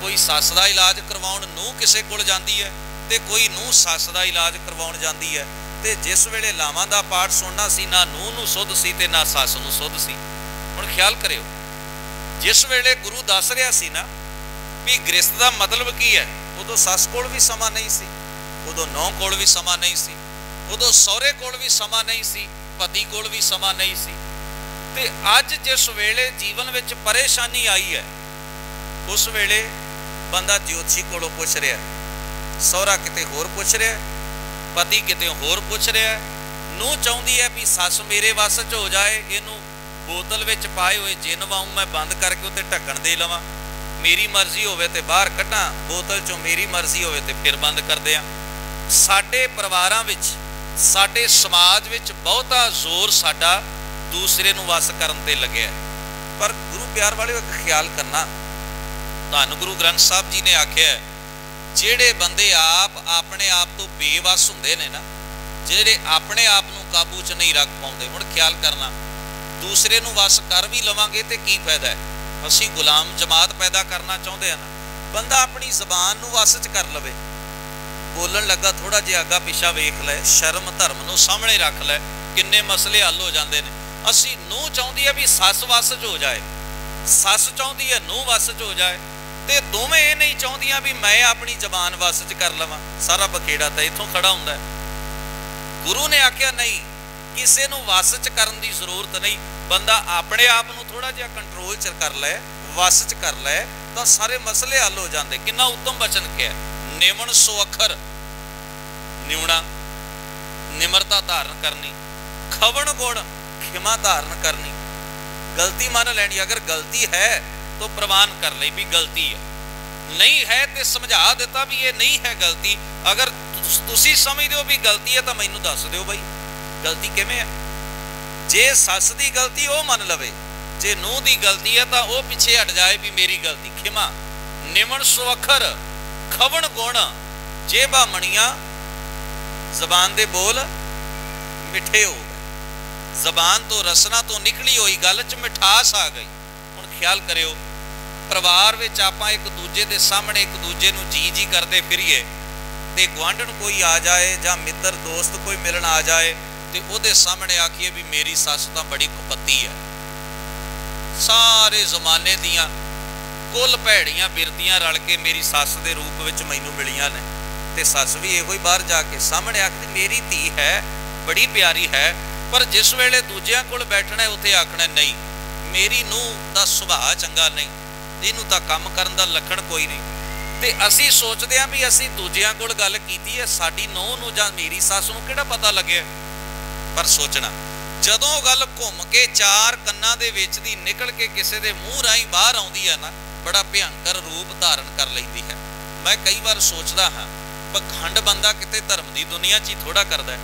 ਕੋਈ ਸੱਸ ਦਾ ਇਲਾਜ ਕਰਵਾਉਣ ਨੂੰ ਕਿਸੇ ਕੋਲ ਜਾਂਦੀ ਹੈ ਤੇ ਕੋਈ ਨੂੰ ਸੱਸ ਦਾ ਇਲਾਜ ਕਰਵਾਉਣ ਜਾਂਦੀ ਹੈ। ਤੇ ਜਿਸ ਵੇਲੇ ਲਾਵਾਂ ਦਾ ਪਾਠ ਸੁਣਨਾ ਸੀ, ਨਾ ਨੂੰ ਨੂੰ ਸੁੱਧ ਸੀ ਤੇ ਨਾ ਸੱਸ ਨੂੰ ਸੁੱਧ ਸੀ। ਹੁਣ ਖਿਆਲ ਕਰਿਓ, ਜਿਸ ਵੇਲੇ ਗੁਰੂ ਦੱਸ ਰਿਹਾ ਸੀ ਨਾ ਵੀ ਗ੍ਰਸਤ ਦਾ ਮਤਲਬ ਕੀ ਹੈ, ਉਦੋਂ ਸੱਸ ਕੋਲ ਵੀ ਸਮਾਂ ਨਹੀਂ ਸੀ, ਉਦੋਂ ਨੌ ਕੋਲ ਵੀ ਸਮਾਂ ਨਹੀਂ ਸੀ, ਉਦੋਂ ਸਹੁਰੇ ਕੋਲ ਵੀ ਸਮਾਂ ਨਹੀਂ ਸੀ, ਪਤੀ ਕੋਲ ਵੀ ਸਮਾਂ ਨਹੀਂ ਸੀ। ਤੇ ਅੱਜ ਜਿਸ ਵੇਲੇ ਜੀਵਨ ਵਿੱਚ ਪਰੇਸ਼ਾਨੀ ਆਈ ਹੈ, ਉਸ ਵੇਲੇ ਬੰਦਾ ਜੋਤਸ਼ੀ ਕੋਲੋਂ ਪੁੱਛ ਰਿਹਾ, ਸਹੁਰਾ ਕਿਤੇ ਹੋਰ ਪੁੱਛ ਰਿਹਾ ਪਤੀ ਕਿਤੇ ਹੋਰ ਪੁੱਛ ਰਿਹਾ ਨੂੰ ਚਾਹੁੰਦੀ ਹੈ ਵੀ ਸੱਸ ਮੇਰੇ ਵੱਸ 'ਚ ਹੋ ਜਾਏ, ਇਹਨੂੰ ਬੋਤਲ ਵਿੱਚ ਪਾਏ ਹੋਏ ਜਿੰਨ ਵਾਉਂ ਮੈਂ ਬੰਦ ਕਰਕੇ ਉੱਤੇ ਢੱਕਣ ਦੇ ਲਵਾਂ। ਮੇਰੀ ਮਰਜ਼ੀ ਹੋਵੇ ਤੇ ਬਾਹਰ ਕੱਢਾਂ, ਬੋਤਲ 'ਚੋਂ ਮੇਰੀ ਮਰਜ਼ੀ ਹੋਵੇ ਤੇ ਫਿਰ ਬੰਦ ਕਰਦੇ ਆ ਸਾਡੇ ਪਰਿਵਾਰਾਂ ਵਿੱਚ, ਸਾਡੇ ਸਮਾਜ ਵਿੱਚ ਬਹੁਤਾ ਜ਼ੋਰ ਸਾਡਾ ਦੂਸਰੇ ਨੂੰ ਵਸ ਕਰਨ ਤੇ ਲੱਗਿਆ ਪਰ ਗੁਰੂ ਪਿਆਰ ਵਾਲਿਓ ਇੱਕ ਖਿਆਲ ਕਰਨਾ, ਧੰਨ ਗੁਰੂ ਗ੍ਰੰਥ ਸਾਹਿਬ ਜੀ ਨੇ ਆਖਿਆ ਜਿਹੜੇ ਬੰਦੇ ਆਪ ਆਪਣੇ ਆਪ ਤੋਂ ਬੇਵਸ ਹੁੰਦੇ ਨੇ ਨਾ, ਜਿਹੜੇ ਆਪਣੇ ਆਪ ਨੂੰ ਕਾਬੂ 'ਚ ਨਹੀਂ ਰੱਖ ਪਾਉਂਦੇ, ਹੁਣ ਖਿਆਲ ਕਰਨਾ, ਦੂਸਰੇ ਨੂੰ ਵਸ ਕਰ ਵੀ ਲਵਾਂਗੇ ਤੇ ਕੀ ਫਾਇਦਾ ਹੈ? ਅਸੀਂ ਗੁਲਾਮ ਜਮਾਤ ਪੈਦਾ ਕਰਨਾ ਚਾਹੁੰਦੇ ਹਾਂ ਬੰਦਾ ਆਪਣੀ ਜ਼ਬਾਨ ਨੂੰ ਵਸ 'ਚ ਕਰ ਲਵੇ। ਬੋਲਣ ਲੱਗਾ ਥੋੜਾ ਜਿਹਾ ਅੱਗਾ ਪਿੱਛਾ ਵੇਖ ਲੈ, ਸ਼ਰਮ ਧਰਮ ਨੂੰ ਸਾਹਮਣੇ ਰੱਖ ਲੈ, ਕਿੰਨੇ ਮਸਲੇ ਹੱਲ ਹੋ ਜਾਂਦੇ ਨੇ। ਅਸੀਂ ਨੂੰ ਚਾਹੁੰਦੀ ਹੈ ਵੀ ਸੱਸ ਵਸ 'ਚ ਹੋ ਜਾਏ। ਸੱਸ ਚਾਹੁੰਦੀ ਹੈ ਨੂੰ ਵਸ 'ਚ ਹੋ ਜਾਏ। ਤੇ ਦੋਵੇਂ ਇਹ ਨਹੀਂ ਚਾਹੁੰਦੀਆਂ ਵੀ ਮੈਂ ਆਪਣੀ ਜ਼ਬਾਨ ਵਸ 'ਚ ਕਰ ਲਵਾਂ। ਸਾਰਾ ਬਖੇੜਾ ਤਾਂ ਇੱਥੋਂ ਖੜਾ ਹੁੰਦਾ ਹੈ। ਗੁਰੂ ਨੇ ਆਖਿਆ, ਨਹੀਂ, ਕਿਸੇ ਨੂੰ ਵਸ 'ਚ ਕਰਨ ਦੀ ਜ਼ਰੂਰਤ ਨਹੀਂ। ਬੰਦਾ ਆਪਣੇ ਆਪ ਨੂੰ ਥੋੜਾ ਜਿਹਾ ਕੰਟਰੋਲ 'ਚ ਕਰ ਲੈ, ਵਸ 'ਚ ਕਰ ਲੈ, ਤਾਂ ਸਾਰੇ ਮਸਲੇ ਹੱਲ ਹੋ ਜਾਂਦੇ। ਕਿੰਨਾ ਉੱਤਮ ਬਚਨ ਕਿਹਾ ਨਿਮਣ ਸੋ ਅੱਖਰ। ਨਿਉਣਾ। ਨਿਮਰਤਾ ਧਾਰਨ ਕਰਨੀ। ਖਵਣ ਗੁਣ। ਖਿਮਾ ਧਾਰਨ ਕਰਨੀ। ਗਲਤੀ ਮੰਨ ਲੈਣੀ। ਅਗਰ ਗਲਤੀ ਹੈ ਤਾਂ ਪ੍ਰਵਾਨ ਕਰ ਲਈ ਵੀ ਗਲਤੀ ਹੈ। ਨਹੀਂ ਹੈ ਤੇ ਸਮਝਾ ਦਿੱਤਾ ਵੀ ਇਹ ਨਹੀਂ ਹੈ ਗਲਤੀ। ਅਗਰ ਤੁਸੀਂ ਸਮਝਦੇ ਹੋ ਵੀ ਗਲਤੀ ਹੈ ਤਾਂ ਮੈਨੂੰ ਦੱਸ ਦਿਓ ਬਾਈ। ਗਲਤੀ ਕਿਵੇਂ ਹੈ? ਜੇ ਸੱਸ ਦੀ ਗਲਤੀ ਉਹ ਮੰਨ ਲਵੇ, ਜੇ ਨੂੰਹ ਦੀ ਗਲਤੀ ਹੈ ਤਾਂ ਉਹ ਪਿੱਛੇ ਹਟ ਜਾਏ ਵੀ ਮੇਰੀ ਗਲਤੀ ਖਿਮਾ। ਨਿਮਣ ਸੁਵਖਰ, ਖਵਣ ਗੁਣ ਜੇ ਮਣੀਆਂ, ਜ਼ਬਾਨ ਦੇ ਬੋਲ ਮਿੱਠੇ ਹੋ ਗਏ। ਜ਼ਬਾਨ ਤੋਂ ਰਸਨਾ ਤੋਂ ਨਿਕਲੀ ਹੋਈ ਗੱਲ 'ਚ ਮਿਠਾਸ ਆ ਗਈ। ਹੁਣ ਖਿਆਲ ਕਰਿਓ ਪਰਿਵਾਰ ਵਿੱਚ ਆਪਾਂ ਇੱਕ ਦੂਜੇ ਦੇ ਸਾਹਮਣੇ ਇੱਕ ਦੂਜੇ ਨੂੰ ਜੀ ਜੀ ਕਰਦੇ ਫਿਰੀਏ ਤੇ ਗਵਾਂਢਣ ਕੋਈ ਆ ਜਾਏ ਜਾਂ ਮਿੱਤਰ, ਦੋਸਤ ਕੋਈ ਮਿਲਣ ਆ ਜਾਏ ਤੇ ਉਹਦੇ ਸਾਹਮਣੇ ਆਖੀਏ ਵੀ ਮੇਰੀ ਸੱਸ ਤਾਂ ਬੜੀ ਕੁਪੱਤੀ ਹੈ। ਸਾਰੇ ਜ਼ਮਾਨੇ ਦੀਆਂ ਕੁੱਲ ਭੈੜੀਆਂ ਬਿਰਤੀਆਂ ਰਲ ਕੇ ਮੇਰੀ ਸੱਸ ਦੇ ਰੂਪ ਵਿੱਚ ਮੈਨੂੰ ਮਿਲੀਆਂ ਨੇ ਤੇ ਸੱਸ ਵੀ ਇਹੋ ਹੀ ਬਾਹਰ ਜਾ ਕੇ ਸਾਹਮਣੇ ਆਖਦੀ, ਮੇਰੀ ਧੀ ਹੈ, ਬੜੀ ਪਿਆਰੀ ਹੈ, ਪਰ ਜਿਸ ਵੇਲੇ ਦੂਜਿਆਂ ਕੋਲ ਬੈਠਣਾ ਉੱਥੇ ਆਖਣਾ ਨਹੀਂ, ਮੇਰੀ ਨੂੰ ਦਾ ਸੁਭਾਅ ਚੰਗਾ ਨਹੀਂ। ਇਹਨੂੰ ਤਾਂ ਕੰਮ ਕਰਨ ਦਾ ਲੱਖਣ ਕੋਈ ਨਹੀਂ। ਤੇ ਅਸੀਂ ਸੋਚਦੇ ਆਂ ਵੀ ਅਸੀਂ ਦੂਜਿਆਂ ਕੋਲ ਗੱਲ ਕੀਤੀ ਹੈ, ਸਾਡੀ ਨੌਂ ਨੂੰ ਜਾਂ ਮੇਰੀ ਸੱਸ ਨੂੰ ਕਿਹੜਾ ਪਤਾ ਲੱਗਿਆ? ਪਰ ਸੋਚਣਾ, ਜਦੋਂ ਗੱਲ ਘੁੰਮ ਕੇ ਚਾਰ ਕੰਨਾਂ ਦੇ ਵਿੱਚ ਦੀ ਨਿਕਲ ਕੇ ਕਿਸੇ ਦੇ ਮੂੰਹ ਰਾਹੀਂ ਬਾਹਰ ਆਉਂਦੀ ਹੈ ਨਾ, ਬੜਾ ਭਿਆਨਕ ਰੂਪ ਧਾਰਨ ਕਰ ਲੈਂਦੀ ਹੈ। ਮੈਂ ਕਈ ਵਾਰ ਸੋਚਦਾ ਹਾਂ, ਪਖੰਡ ਬੰਦਾ ਕਿਤੇ ਧਰਮ ਦੀ ਦੁਨੀਆ 'ਚ ਹੀ ਥੋੜਾ ਕਰਦਾ ਹੈ।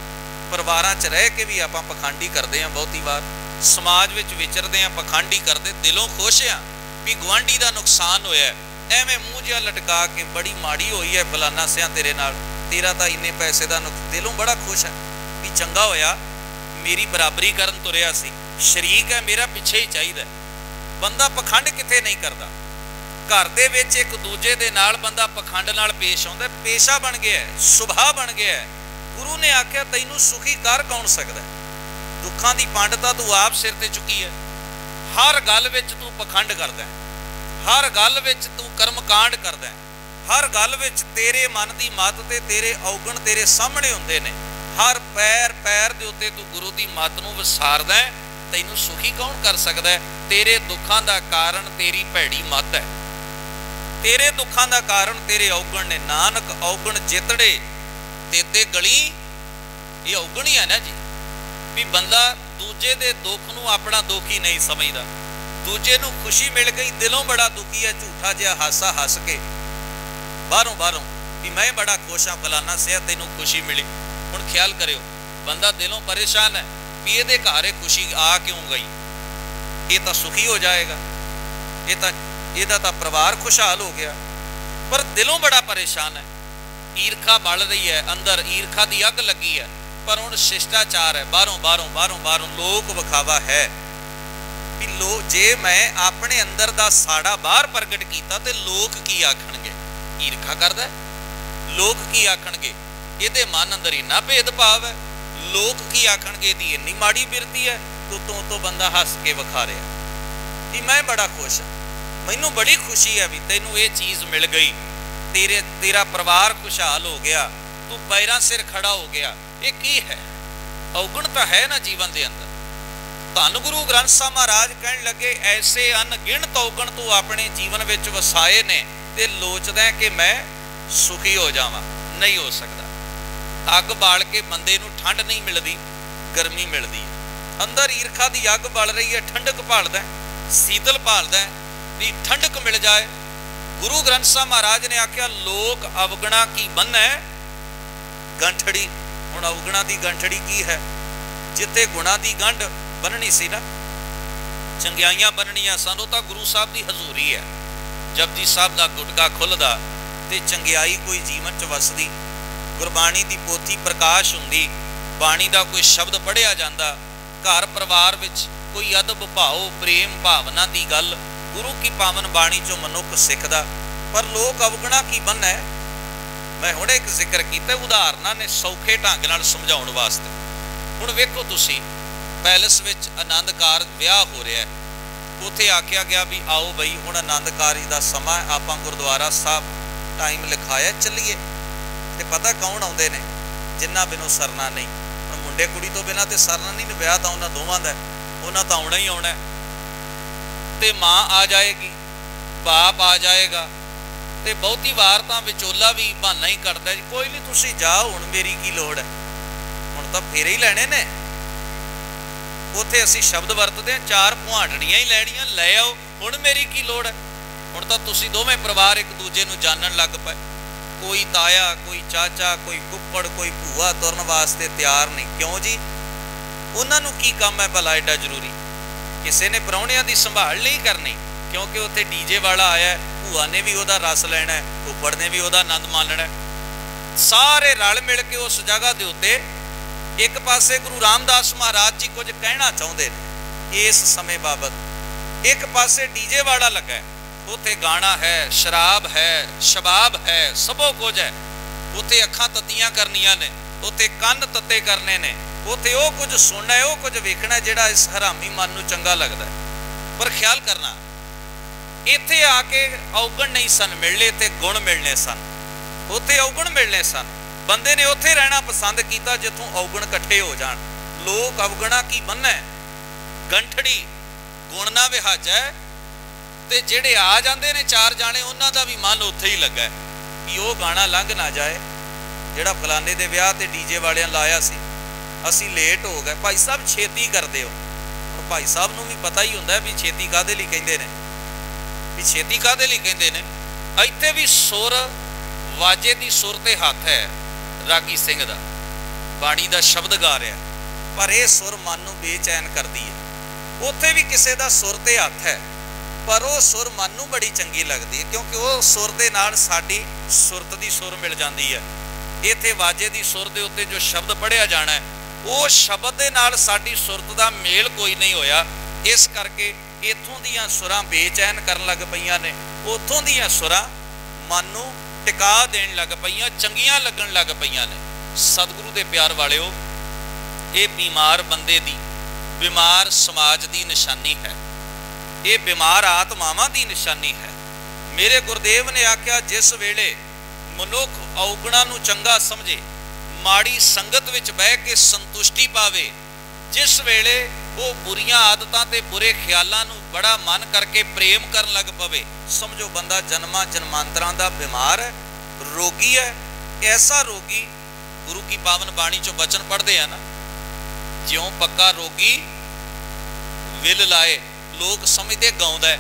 ਪਰਿਵਾਰਾਂ 'ਚ ਰਹਿ ਕੇ ਵੀ ਆਪਾਂ ਪਖੰਡੀ ਕਰਦੇ ਹਾਂ ਬਹੁਤੀ ਵਾਰ। ਸਮਾਜ ਵਿੱਚ ਵਿਚਰਦੇ ਹਾਂ, ਪਖੰਡੀ ਕਰਦੇ, ਦਿਲੋਂ ਖੁਸ਼ ਆਂ ਵੀ ਗਵਾਂਢੀ ਦਾ ਨੁਕਸਾਨ ਹੋਇਆ ਐਵੇਂ ਮੂੰਹ ਜਿਹਾ ਲਟਕਾ ਕੇ ਬੜੀ ਮਾੜੀ ਹੋਈ ਹੈ ਫਲਾਨਾ ਸਿਆਂ ਤੇਰੇ ਨਾਲ। ਤੇਰਾ ਤਾਂ ਇੰਨੇ ਪੈਸੇ ਦਾ ਨੁਕਸ ਦਿਲੋਂ ਬੜਾ ਖੁਸ਼ ਹੈ ਵੀ ਚੰਗਾ ਹੋਇਆ। ਮੇਰੀ ਬਰਾਬਰੀ ਕਰਨ ਤੁਰਿਆ ਸੀ। ਸ਼ਰੀਕ ਹੈ, ਮੇਰਾ ਪਿੱਛੇ ਹੀ ਚਾਹੀਦਾ ਬੰਦਾ ਪਖੰਡ ਕਿੱਥੇ ਨਹੀਂ ਕਰਦਾ। ਘਰ ਦੇ ਵਿੱਚ ਇੱਕ ਦੂਜੇ ਦੇ ਨਾਲ ਬੰਦਾ ਪਖੰਡ ਨਾਲ ਪੇਸ਼ ਆਉਂਦਾ ਪੇਸ਼ਾ ਬਣ ਗਿਆ ਸੁਭਾਅ ਬਣ ਗਿਆ ਗੁਰੂ ਨੇ ਆਖਿਆ, ਤੈਨੂੰ ਸੁਖੀ ਕਰ ਕੌਣ ਸਕਦਾ ਦੁੱਖਾਂ ਦੀ ਪੰਡ ਤਾਂ ਤੂੰ ਆਪ ਸਿਰ ਤੇ ਚੁੱਕੀ ਹੈ। ਹਰ ਗੱਲ ਵਿੱਚ ਤੂੰ ਪਖੰਡ ਕਰਦਾ ਹਰ ਗੱਲ ਵਿੱਚ ਤੂੰ ਕਰਮਕਾਂਡ ਕਰਦਾ ਹਰ ਗੱਲ ਵਿੱਚ ਤੇਰੇ ਮਨ ਦੀ ਮਤ ਤੇ ਤੇਰੇ ਔਗਣ ਤੇਰੇ ਸਾਹਮਣੇ ਹੁੰਦੇ ਨੇ। ਹਰ ਪੈਰ ਪੈਰ ਦੇ ਉੱਤੇ ਤੂੰ ਗੁਰੂ ਦੀ ਮਤ ਨੂੰ ਵਿਸਾਰਦਾ ਤੈਨੂੰ ਸੁਖੀ ਕੌਣ ਕਰ ਸਕਦਾ ਹੈ? ਤੇਰੇ ਦੁੱਖਾਂ ਦਾ ਕਾਰਨ ਤੇਰੀ ਭੈੜੀ ਮਤ ਹੈ। ਤੇਰੇ ਦੁੱਖਾਂ ਦਾ ਕਾਰਨ ਤੇਰੇ ਔਗਣ ਨੇ। ਨਾਨਕ ਔਗਣ ਜਿਤੜੇ। ਤੇ ਤੇ ਗਲੀ, ਇਹ ਔਗਣ ਹੀ ਹੈ ਨਾ ਜੀ। ਵੀ ਬੰਦਾ ਦੂਜੇ ਦੇ ਦੁੱਖ ਨੂੰ ਆਪਣਾ ਦੁੱਖ ਹੀ ਨਹੀਂ ਸਮਝਦਾ। ਦੂਜੇ ਨੂੰ ਖੁਸ਼ੀ ਮਿਲ ਗਈ, ਦਿਲੋਂ ਬੜਾ ਦੁਖੀ ਹੈ, ਝੂਠਾ ਜਿਹਾ ਹਾਸਾ ਹੱਸ ਕੇ। ਬਾਹਰੋਂ ਬਾਹਰੋਂ, ਵੀ ਮੈਂ ਬੜਾ ਖੁਸ਼ ਹਾਂ, ਫਲਾਨਾ ਸਿਆ ਤੈਨੂੰ ਖੁਸ਼ੀ ਮਿਲੀ। ਹੁਣ ਖਿਆਲ ਕਰਿਓ, ਬੰਦਾ ਦਿਲੋਂ ਪਰੇਸ਼ਾਨ ਹੈ, ਵੀ ਇਹਦੇ ਘਰ ਖੁਸ਼ੀ ਆ ਕਿਉਂ ਗਈ? ਇਹ ਤਾਂ ਸੁਖੀ ਹੋ ਜਾਏਗਾ। ਇਹ ਤਾਂ, ਇਹਦਾ ਤਾਂ ਪਰਿਵਾਰ ਖੁਸ਼ਹਾਲ ਹੋ ਗਿਆ। ਪਰ ਦਿਲੋਂ ਬੜਾ ਪਰੇਸ਼ਾਨ ਹੈ। ਈਰਖਾ ਬਲ ਰਹੀ ਹੈ, ਅੰਦਰ ਈਰਖਾ ਦੀ ਅੱਗ ਲੱਗੀ ਹੈ। ਪਰ ਹੁਣ ਸ਼ਿਸ਼ਟਾਚਾਰ ਹੈ। ਬਾਹਰੋਂ ਬਾਹਰੋਂ ਬਾਹਰੋਂ ਬਾਹਰੋਂ ਲੋਕ ਵਿਖਾਵਾ ਹੈ ਵੀ ਲੋ, ਜੇ ਮੈਂ ਆਪਣੇ ਅੰਦਰ ਦਾ ਸਾੜਾ ਬਾਹਰ ਪ੍ਰਗਟ ਕੀਤਾ ਤੇ ਲੋਕ ਕੀ ਆਖਣਗੇ? ਈਰਖਾ ਕਰਦਾ ਲੋਕ ਕੀ ਆਖਣਗੇ? ਇਹਦੇ ਮਨ ਅੰਦਰ ਇੰਨਾ ਭੇਦਭਾਵ ਹੈ। ਲੋਕ ਕੀ ਆਖਣਗੇ? ਦੀ ਇੰਨੀ ਮਾੜੀ ਬਿਰਤੀ ਹੈ। ਤੂੰ, ਤੋਂ ਤੋਂ ਬੰਦਾ ਹੱਸ ਕੇ ਵਿਖਾ ਰਿਹਾ। ਕਿ ਮੈਂ ਬੜਾ ਖੁਸ਼ ਹਾਂ। ਮੈਨੂੰ ਬੜੀ ਖੁਸ਼ੀ ਹੈ ਵੀ ਤੈਨੂੰ ਇਹ ਚੀਜ਼ ਮਿਲ ਗਈ। ਤੇਰੇ, ਤੇਰਾ ਪਰਿਵਾਰ ਖੁਸ਼ਹਾਲ ਹੋ ਗਿਆ। ਤੂੰ ਪੈਰਾਂ ਸਿਰ ਖੜਾ ਹੋ ਗਿਆ। ਇਹ ਕੀ ਹੈ? ਔਗਣ ਤਾਂ ਹੈ ਨਾ ਜੀਵਨ ਦੇ ਅੰਦਰ। ਧੰਨ ਗੁਰੂ ਗ੍ਰੰਥ ਸਾਹਿਬ ਮਹਾਰਾਜ ਕਹਿਣ ਲੱਗੇ, ਐਸੇ ਅਨਗਿਣਤ ਔਗਣ ਤੂੰ ਆਪਣੇ ਜੀਵਨ ਵਿੱਚ ਵਸਾਏ ਨੇ ਤੇ ਲੋਚਦਾ ਕਿ ਮੈਂ ਸੁਖੀ ਹੋ ਜਾਵਾਂ, ਨਹੀਂ ਹੋ ਸਕਦਾ। ਅੱਗ ਬਾਲ ਕੇ ਬੰਦੇ ਨੂੰ ਠੰਡ ਨਹੀਂ ਮਿਲਦੀ, ਗਰਮੀ ਮਿਲਦੀ ਹੈ। ਅੰਦਰ ਈਰਖਾ ਦੀ ਅੱਗ ਬਲ ਰਹੀ ਹੈ, ਠੰਡਕ ਭਾਲਦਾ ਸੀਤਲ ਭਾਲਦਾ ਵੀ ਠੰਡਕ ਮਿਲ ਜਾਏ। ਗੁਰੂ ਗ੍ਰੰਥ ਸਾਹਿਬ ਮਹਾਰਾਜ ਨੇ ਆਖਿਆ, ਲੋਕ ਅਵਗਣਾ ਕੀ ਬੰਨੈ ਗੰਠੜੀ ਹੁਣ ਅਵਗਣਾ ਦੀ ਗੰਠੜੀ ਕੀ ਹੈ? ਜਿੱਥੇ ਗੁਣਾ ਦੀ ਗੰਢ ਬੰਨਣੀ ਸੀ ਨਾ। ਚੰਗਿਆਈਆਂ ਬੰਨਣੀਆਂ ਸਨ ਤਾਂ ਗੁਰੂ ਸਾਹਿਬ ਦੀ ਹਜ਼ੂਰੀ ਹੈ। ਜਪਜੀ ਸਾਹਿਬ ਦਾ ਗੁਟਕਾ ਖੁੱਲਦਾ ਤੇ ਚੰਗਿਆਈ ਕੋਈ ਜੀਵਨ ਚ ਵਸਦੀ। ਗੁਰਬਾਣੀ ਦੀ ਪੋਥੀ ਪ੍ਰਕਾਸ਼ ਹੁੰਦੀ। ਬਾਣੀ ਦਾ ਕੋਈ ਸ਼ਬਦ ਪੜਿਆ ਜਾਂਦਾ। ਘਰ ਪਰਿਵਾਰ ਵਿੱਚ ਕੋਈ ਅਦਬ ਭਾਉ, ਪ੍ਰੇਮ ਭਾਵਨਾ ਦੀ ਗੱਲ ਗੁਰੂ ਕੀ ਪਾਵਨ ਬਾਣੀ ਚੋਂ ਮਨੁੱਖ ਸਿੱਖਦਾ। ਪਰ ਲੋਕ ਅਵਗਣਾ ਕੀ ਬੰਨੈ ਮੈਂ ਹੁਣੇ ਇੱਕ ਜ਼ਿਕਰ ਕੀਤਾ, ਉਦਾਹਰਨਾਂ ਨੇ ਸੌਖੇ ਢੰਗ ਨਾਲ ਸਮਝਾਉਣ ਵਾਸਤੇ। ਹੁਣ ਵੇਖੋ ਤੁਸੀਂ, ਪੈਲਸ ਵਿੱਚ ਆਨੰਦ ਕਾਰਜ ਵਿਆਹ ਹੋ ਰਿਹਾ ਹੈ। ਉਥੇ ਆਖਿਆ ਗਿਆ ਵੀ, ਆਓ ਬਈ, ਹੁਣ ਆਨੰਦ ਕਾਰਜ ਦਾ ਸਮਾਂ ਆਪਾਂ ਗੁਰਦੁਆਰਾ ਸਾਹਿਬ ਟਾਈਮ ਲਿਖਾਇਆ, ਚੱਲੀਏ। ਤੇ ਪਤਾ ਕੌਣ ਆਉਂਦੇ ਨੇ? ਜਿੰਨਾ ਬਿਨੋ ਸਰਨਾ ਨਹੀਂ। ਹੁਣ ਮੁੰਡੇ ਕੁੜੀ ਤੋਂ ਬਿਨਾ ਤੇ ਸਰਨਾ ਨਹੀਂ, ਵਿਆਹ ਤਾਂ ਉਹਨਾਂ ਦੋਵਾਂ ਦਾ ਉਹਨਾਂ ਤਾਂ ਆਉਣਾ ਹੀ ਆਉਣਾ ਤੇ ਮਾਂ ਆ ਜਾਏਗੀ, ਬਾਪ ਆ ਜਾਏਗਾ। ਤੇ ਬਹੁਤੀ ਵਾਰ ਤਾਂ ਵਿਚੋਲਾ ਵੀ ਬਹਾਨਾ ਹੀ ਕਰਦਾ ਜੀ। ਕੋਈ ਨਹੀਂ, ਤੁਸੀਂ ਜਾਓ, ਹੁਣ ਮੇਰੀ ਕੀ ਲੋੜ ਹੈ? ਹੁਣ ਤਾਂ ਫੇਰੇ ਹੀ ਲੈਣੇ ਨੇ। ਉਥੇ ਅਸੀਂ ਸ਼ਬਦ ਵਰਤਦੇ ਹਾਂ, ਚਾਰ ਪੁਹਾਟੜੀਆਂ ਹੀ ਲੈਣੀਆਂ, ਲੈ ਆਓ, ਹੁਣ ਮੇਰੀ ਕੀ ਲੋੜ ਹੈ? ਹੁਣ ਤਾਂ ਤੁਸੀਂ ਦੋਵੇਂ ਪਰਿਵਾਰ ਇੱਕ ਦੂਜੇ ਨੂੰ ਜਾਣਨ ਲੱਗ ਪਏ। ਕੋਈ ਤਾਇਆ, ਕੋਈ ਚਾਚਾ, ਕੋਈ ਕੁੱਪੜ, ਕੋਈ ਭੂਆ ਤੁਰਨ ਵਾਸਤੇ ਤਿਆਰ ਨਹੀਂ। ਕਿਉਂ ਜੀ? ਉਹਨਾਂ ਨੂੰ ਕੀ ਕੰਮ ਹੈ ਭਲਾ ਐਡਾ ਜ਼ਰੂਰੀ? ਕਿਸੇ ਨੇ ਪਰੌਣਿਆਂ ਦੀ ਸੰਭਾਲ ਨਹੀਂ ਕਰਨੀ। ਕਿਉਂਕਿ ਉੱਥੇ ਡੀਜੇ ਵਾਲਾ ਆਇਆ ਭੂਆ ਨੇ ਵੀ ਉਹਦਾ ਰਸ ਲੈਣਾ ਹੈ ਕੁੱਪੜ ਨੇ ਵੀ ਉਹਦਾ ਆਨੰਦ ਮਾਣਨਾ ਹੈ। ਸਾਰੇ ਰਲ ਮਿਲ ਕੇ ਉਸ ਜਗ੍ਹਾ ਦੇ ਉੱਤੇ ਇੱਕ ਪਾਸੇ ਗੁਰੂ ਰਾਮਦਾਸ ਮਹਾਰਾਜ ਜੀ ਕੁਝ ਕਹਿਣਾ ਚਾਹੁੰਦੇ ਨੇ, ਇਸ ਸਮੇਂ ਬਾਬਤ। ਇੱਕ ਪਾਸੇ ਡੀਜੇ ਵਾਲਾ ਲੱਗਾ ਉਥੇ ਗਾਣਾ ਹੈ, ਸ਼ਰਾਬ ਹੈ, ਸ਼ਬਾਬ ਹੈ, ਸਭੋ ਕੁਝ ਹੈ। ਉਥੇ ਅੱਖਾਂ ਤੱਤੀਆਂ ਕਰਨੀਆਂ ਨੇ, ਉਥੇ ਕੰਨ ਤੱਤੇ ਕਰਨੇ ਨੇ, ਉਥੇ ਉਹ ਕੁਝ ਸੁਣਨਾ ਹੈ, ਉਹ ਕੁਝ ਵੇਖਣਾ ਜਿਹੜਾ ਇਸ ਹਰਾਮੀ ਮਨ ਨੂੰ ਚੰਗਾ ਲੱਗਦਾ ਪਰ ਖਿਆਲ ਕਰਨਾ ਇੱਥੇ ਆ ਕੇ ਔਗਣ ਨਹੀਂ ਸਨ ਮਿਲਣੇ ਤੇ ਗੁਣ ਮਿਲਣੇ ਸਨ। ਉਥੇ ਔਗਣ ਮਿਲਣੇ ਸਨ। ਬੰਦੇ ਨੇ ਉੱਥੇ ਰਹਿਣਾ ਪਸੰਦ ਕੀਤਾ ਜਿੱਥੋਂ ਔਗਣ ਇਕੱਠੇ ਹੋ ਜਾਣ। ਲੋਕ ਅਵਗਣਾ ਕੀ ਬੰਨੈ ਗੰਠੜੀ, ਗੁਣ ਨਾ ਵਿਹਾਜੈ। ਤੇ ਜਿਹੜੇ ਆ ਜਾਂਦੇ ਨੇ ਚਾਰ ਜਾਣੇ, ਉਹਨਾਂ ਦਾ ਵੀ ਮਨ ਉੱਥੇ ਹੀ ਲੱਗਾ ਕਿ ਉਹ ਗਾਣਾ ਲੰਘ ਨਾ ਜਾਏ। ਜਿਹੜਾ ਫਲਾਣੇ ਦੇ ਵਿਆਹ ਤੇ ਡੀਜੇ ਵਾਲਿਆਂ ਲਾਇਆ ਸੀ। ਅਸੀਂ ਲੇਟ ਹੋ ਗਏ। ਭਾਈ ਸਾਹਿਬ, ਛੇਤੀ ਕਰਦੇ ਹੋ। ਭਾਈ ਸਾਹਿਬ ਨੂੰ ਵੀ ਪਤਾ ਹੀ ਹੁੰਦਾ ਵੀ ਛੇਤੀ ਕਾਦੇ ਲਈ ਕਹਿੰਦੇ ਨੇ। ਵੀ ਛੇਤੀ ਕਾਦੇ ਲਈ ਕਹਿੰਦੇ ਨੇ? ਇੱਥੇ ਵੀ ਸੁਰ ਵਾਜੇ ਦੀ ਸੁਰ ਤੇ ਹੱਥ ਹੈ, ਰਾਗੀ ਸਿੰਘ ਦਾ। ਬਾਣੀ ਦਾ ਸ਼ਬਦ ਗਾ ਰਿਹਾ। ਪਰ ਇਹ ਸੁਰ ਮਨ ਨੂੰ ਬੇਚੈਨ ਕਰਦੀ ਹੈ। ਉੱਥੇ ਵੀ ਕਿਸੇ ਦਾ ਸੁਰ ਤੇ ਹੱਥ ਹੈ, ਪਰ ਉਹ ਸੁਰ ਮਨ ਨੂੰ ਬੜੀ ਚੰਗੀ ਲੱਗਦੀ ਹੈ, ਕਿਉਂਕਿ ਉਹ ਸੁਰ ਦੇ ਨਾਲ ਸਾਡੀ ਸੁਰਤ ਦੀ ਸੁਰ ਮਿਲ ਜਾਂਦੀ ਹੈ। ਇੱਥੇ ਵਾਜੇ ਦੀ ਸੁਰ ਦੇ ਉੱਤੇ ਜੋ ਸ਼ਬਦ ਪੜਿਆ ਜਾਣਾ ਹੈ, ਉਹ ਸ਼ਬਦ ਦੇ ਨਾਲ ਸਾਡੀ ਸੁਰਤ ਦਾ ਮੇਲ ਕੋਈ ਨਹੀਂ ਹੋਇਆ। ਇਸ ਕਰਕੇ ਇਥੋਂ ਦੀਆਂ ਸੁਰਾਂ ਬੇਚੈਨ ਕਰਨ ਲੱਗ ਪਈਆਂ ਨੇ। ਉਥੋਂ ਦੀਆਂ ਸੁਰਾਂ ਮਨ ਨੂੰ ਟਿਕਾ ਦੇਣ ਲੱਗ ਪਈਆਂ, ਚੰਗੀਆਂ ਲੱਗਣ ਲੱਗ ਪਈਆਂ ਨੇ। ਸਤਿਗੁਰੂ ਦੇ ਪਿਆਰ ਵਾਲਿਓ, ਇਹ ਬਿਮਾਰ ਬੰਦੇ ਦੀ, ਬਿਮਾਰ ਸਮਾਜ ਦੀ ਨਿਸ਼ਾਨੀ ਹੈ। ਇਹ ਬਿਮਾਰ ਆਤਮਾਵਾਂ ਦੀ ਨਿਸ਼ਾਨੀ ਹੈ। ਮੇਰੇ ਗੁਰਦੇਵ ਨੇ ਆਖਿਆ, ਜਿਸ ਵੇਲੇ ਮਨੁੱਖ ਔਗਣਾ ਨੂੰ ਚੰਗਾ ਸਮਝੇ, ਮਾੜੀ ਸੰਗਤ ਵਿੱਚ ਬਹਿ ਕੇ ਸੰਤੁਸ਼ਟੀ ਪਾਵੇ ਜਿਸ ਵੇਲੇ ਉਹ ਬੁਰੀਆਂ ਆਦਤਾਂ ਤੇ ਬੁਰੇ ਖਿਆਲਾਂ ਨੂੰ ਬੜਾ ਮਨ ਕਰਕੇ ਪ੍ਰੇਮ ਕਰਨ ਲੱਗ ਪਵੇ, ਸਮਝੋ ਬੰਦਾ ਜਨਮਾਂ ਜਨਮਾਂਤਰਾਂ ਦਾ ਬਿਮਾਰ ਹੈ ਰੋਗੀ ਹੈ, ਐਸਾ ਰੋਗੀ ਗੁਰੂ ਕੀ ਪਾਵਨ ਬਾਣੀ ਚੋਂ ਬਚਨ ਪੜ੍ਹਦੇ ਆ ਨਾ, ਜਿਉਂ ਪੱਕਾ ਰੋਗੀ ਵਿਲ ਲਾਏ, ਲੋਕ ਸਮਝਦੇ ਗਾਉਂਦਾ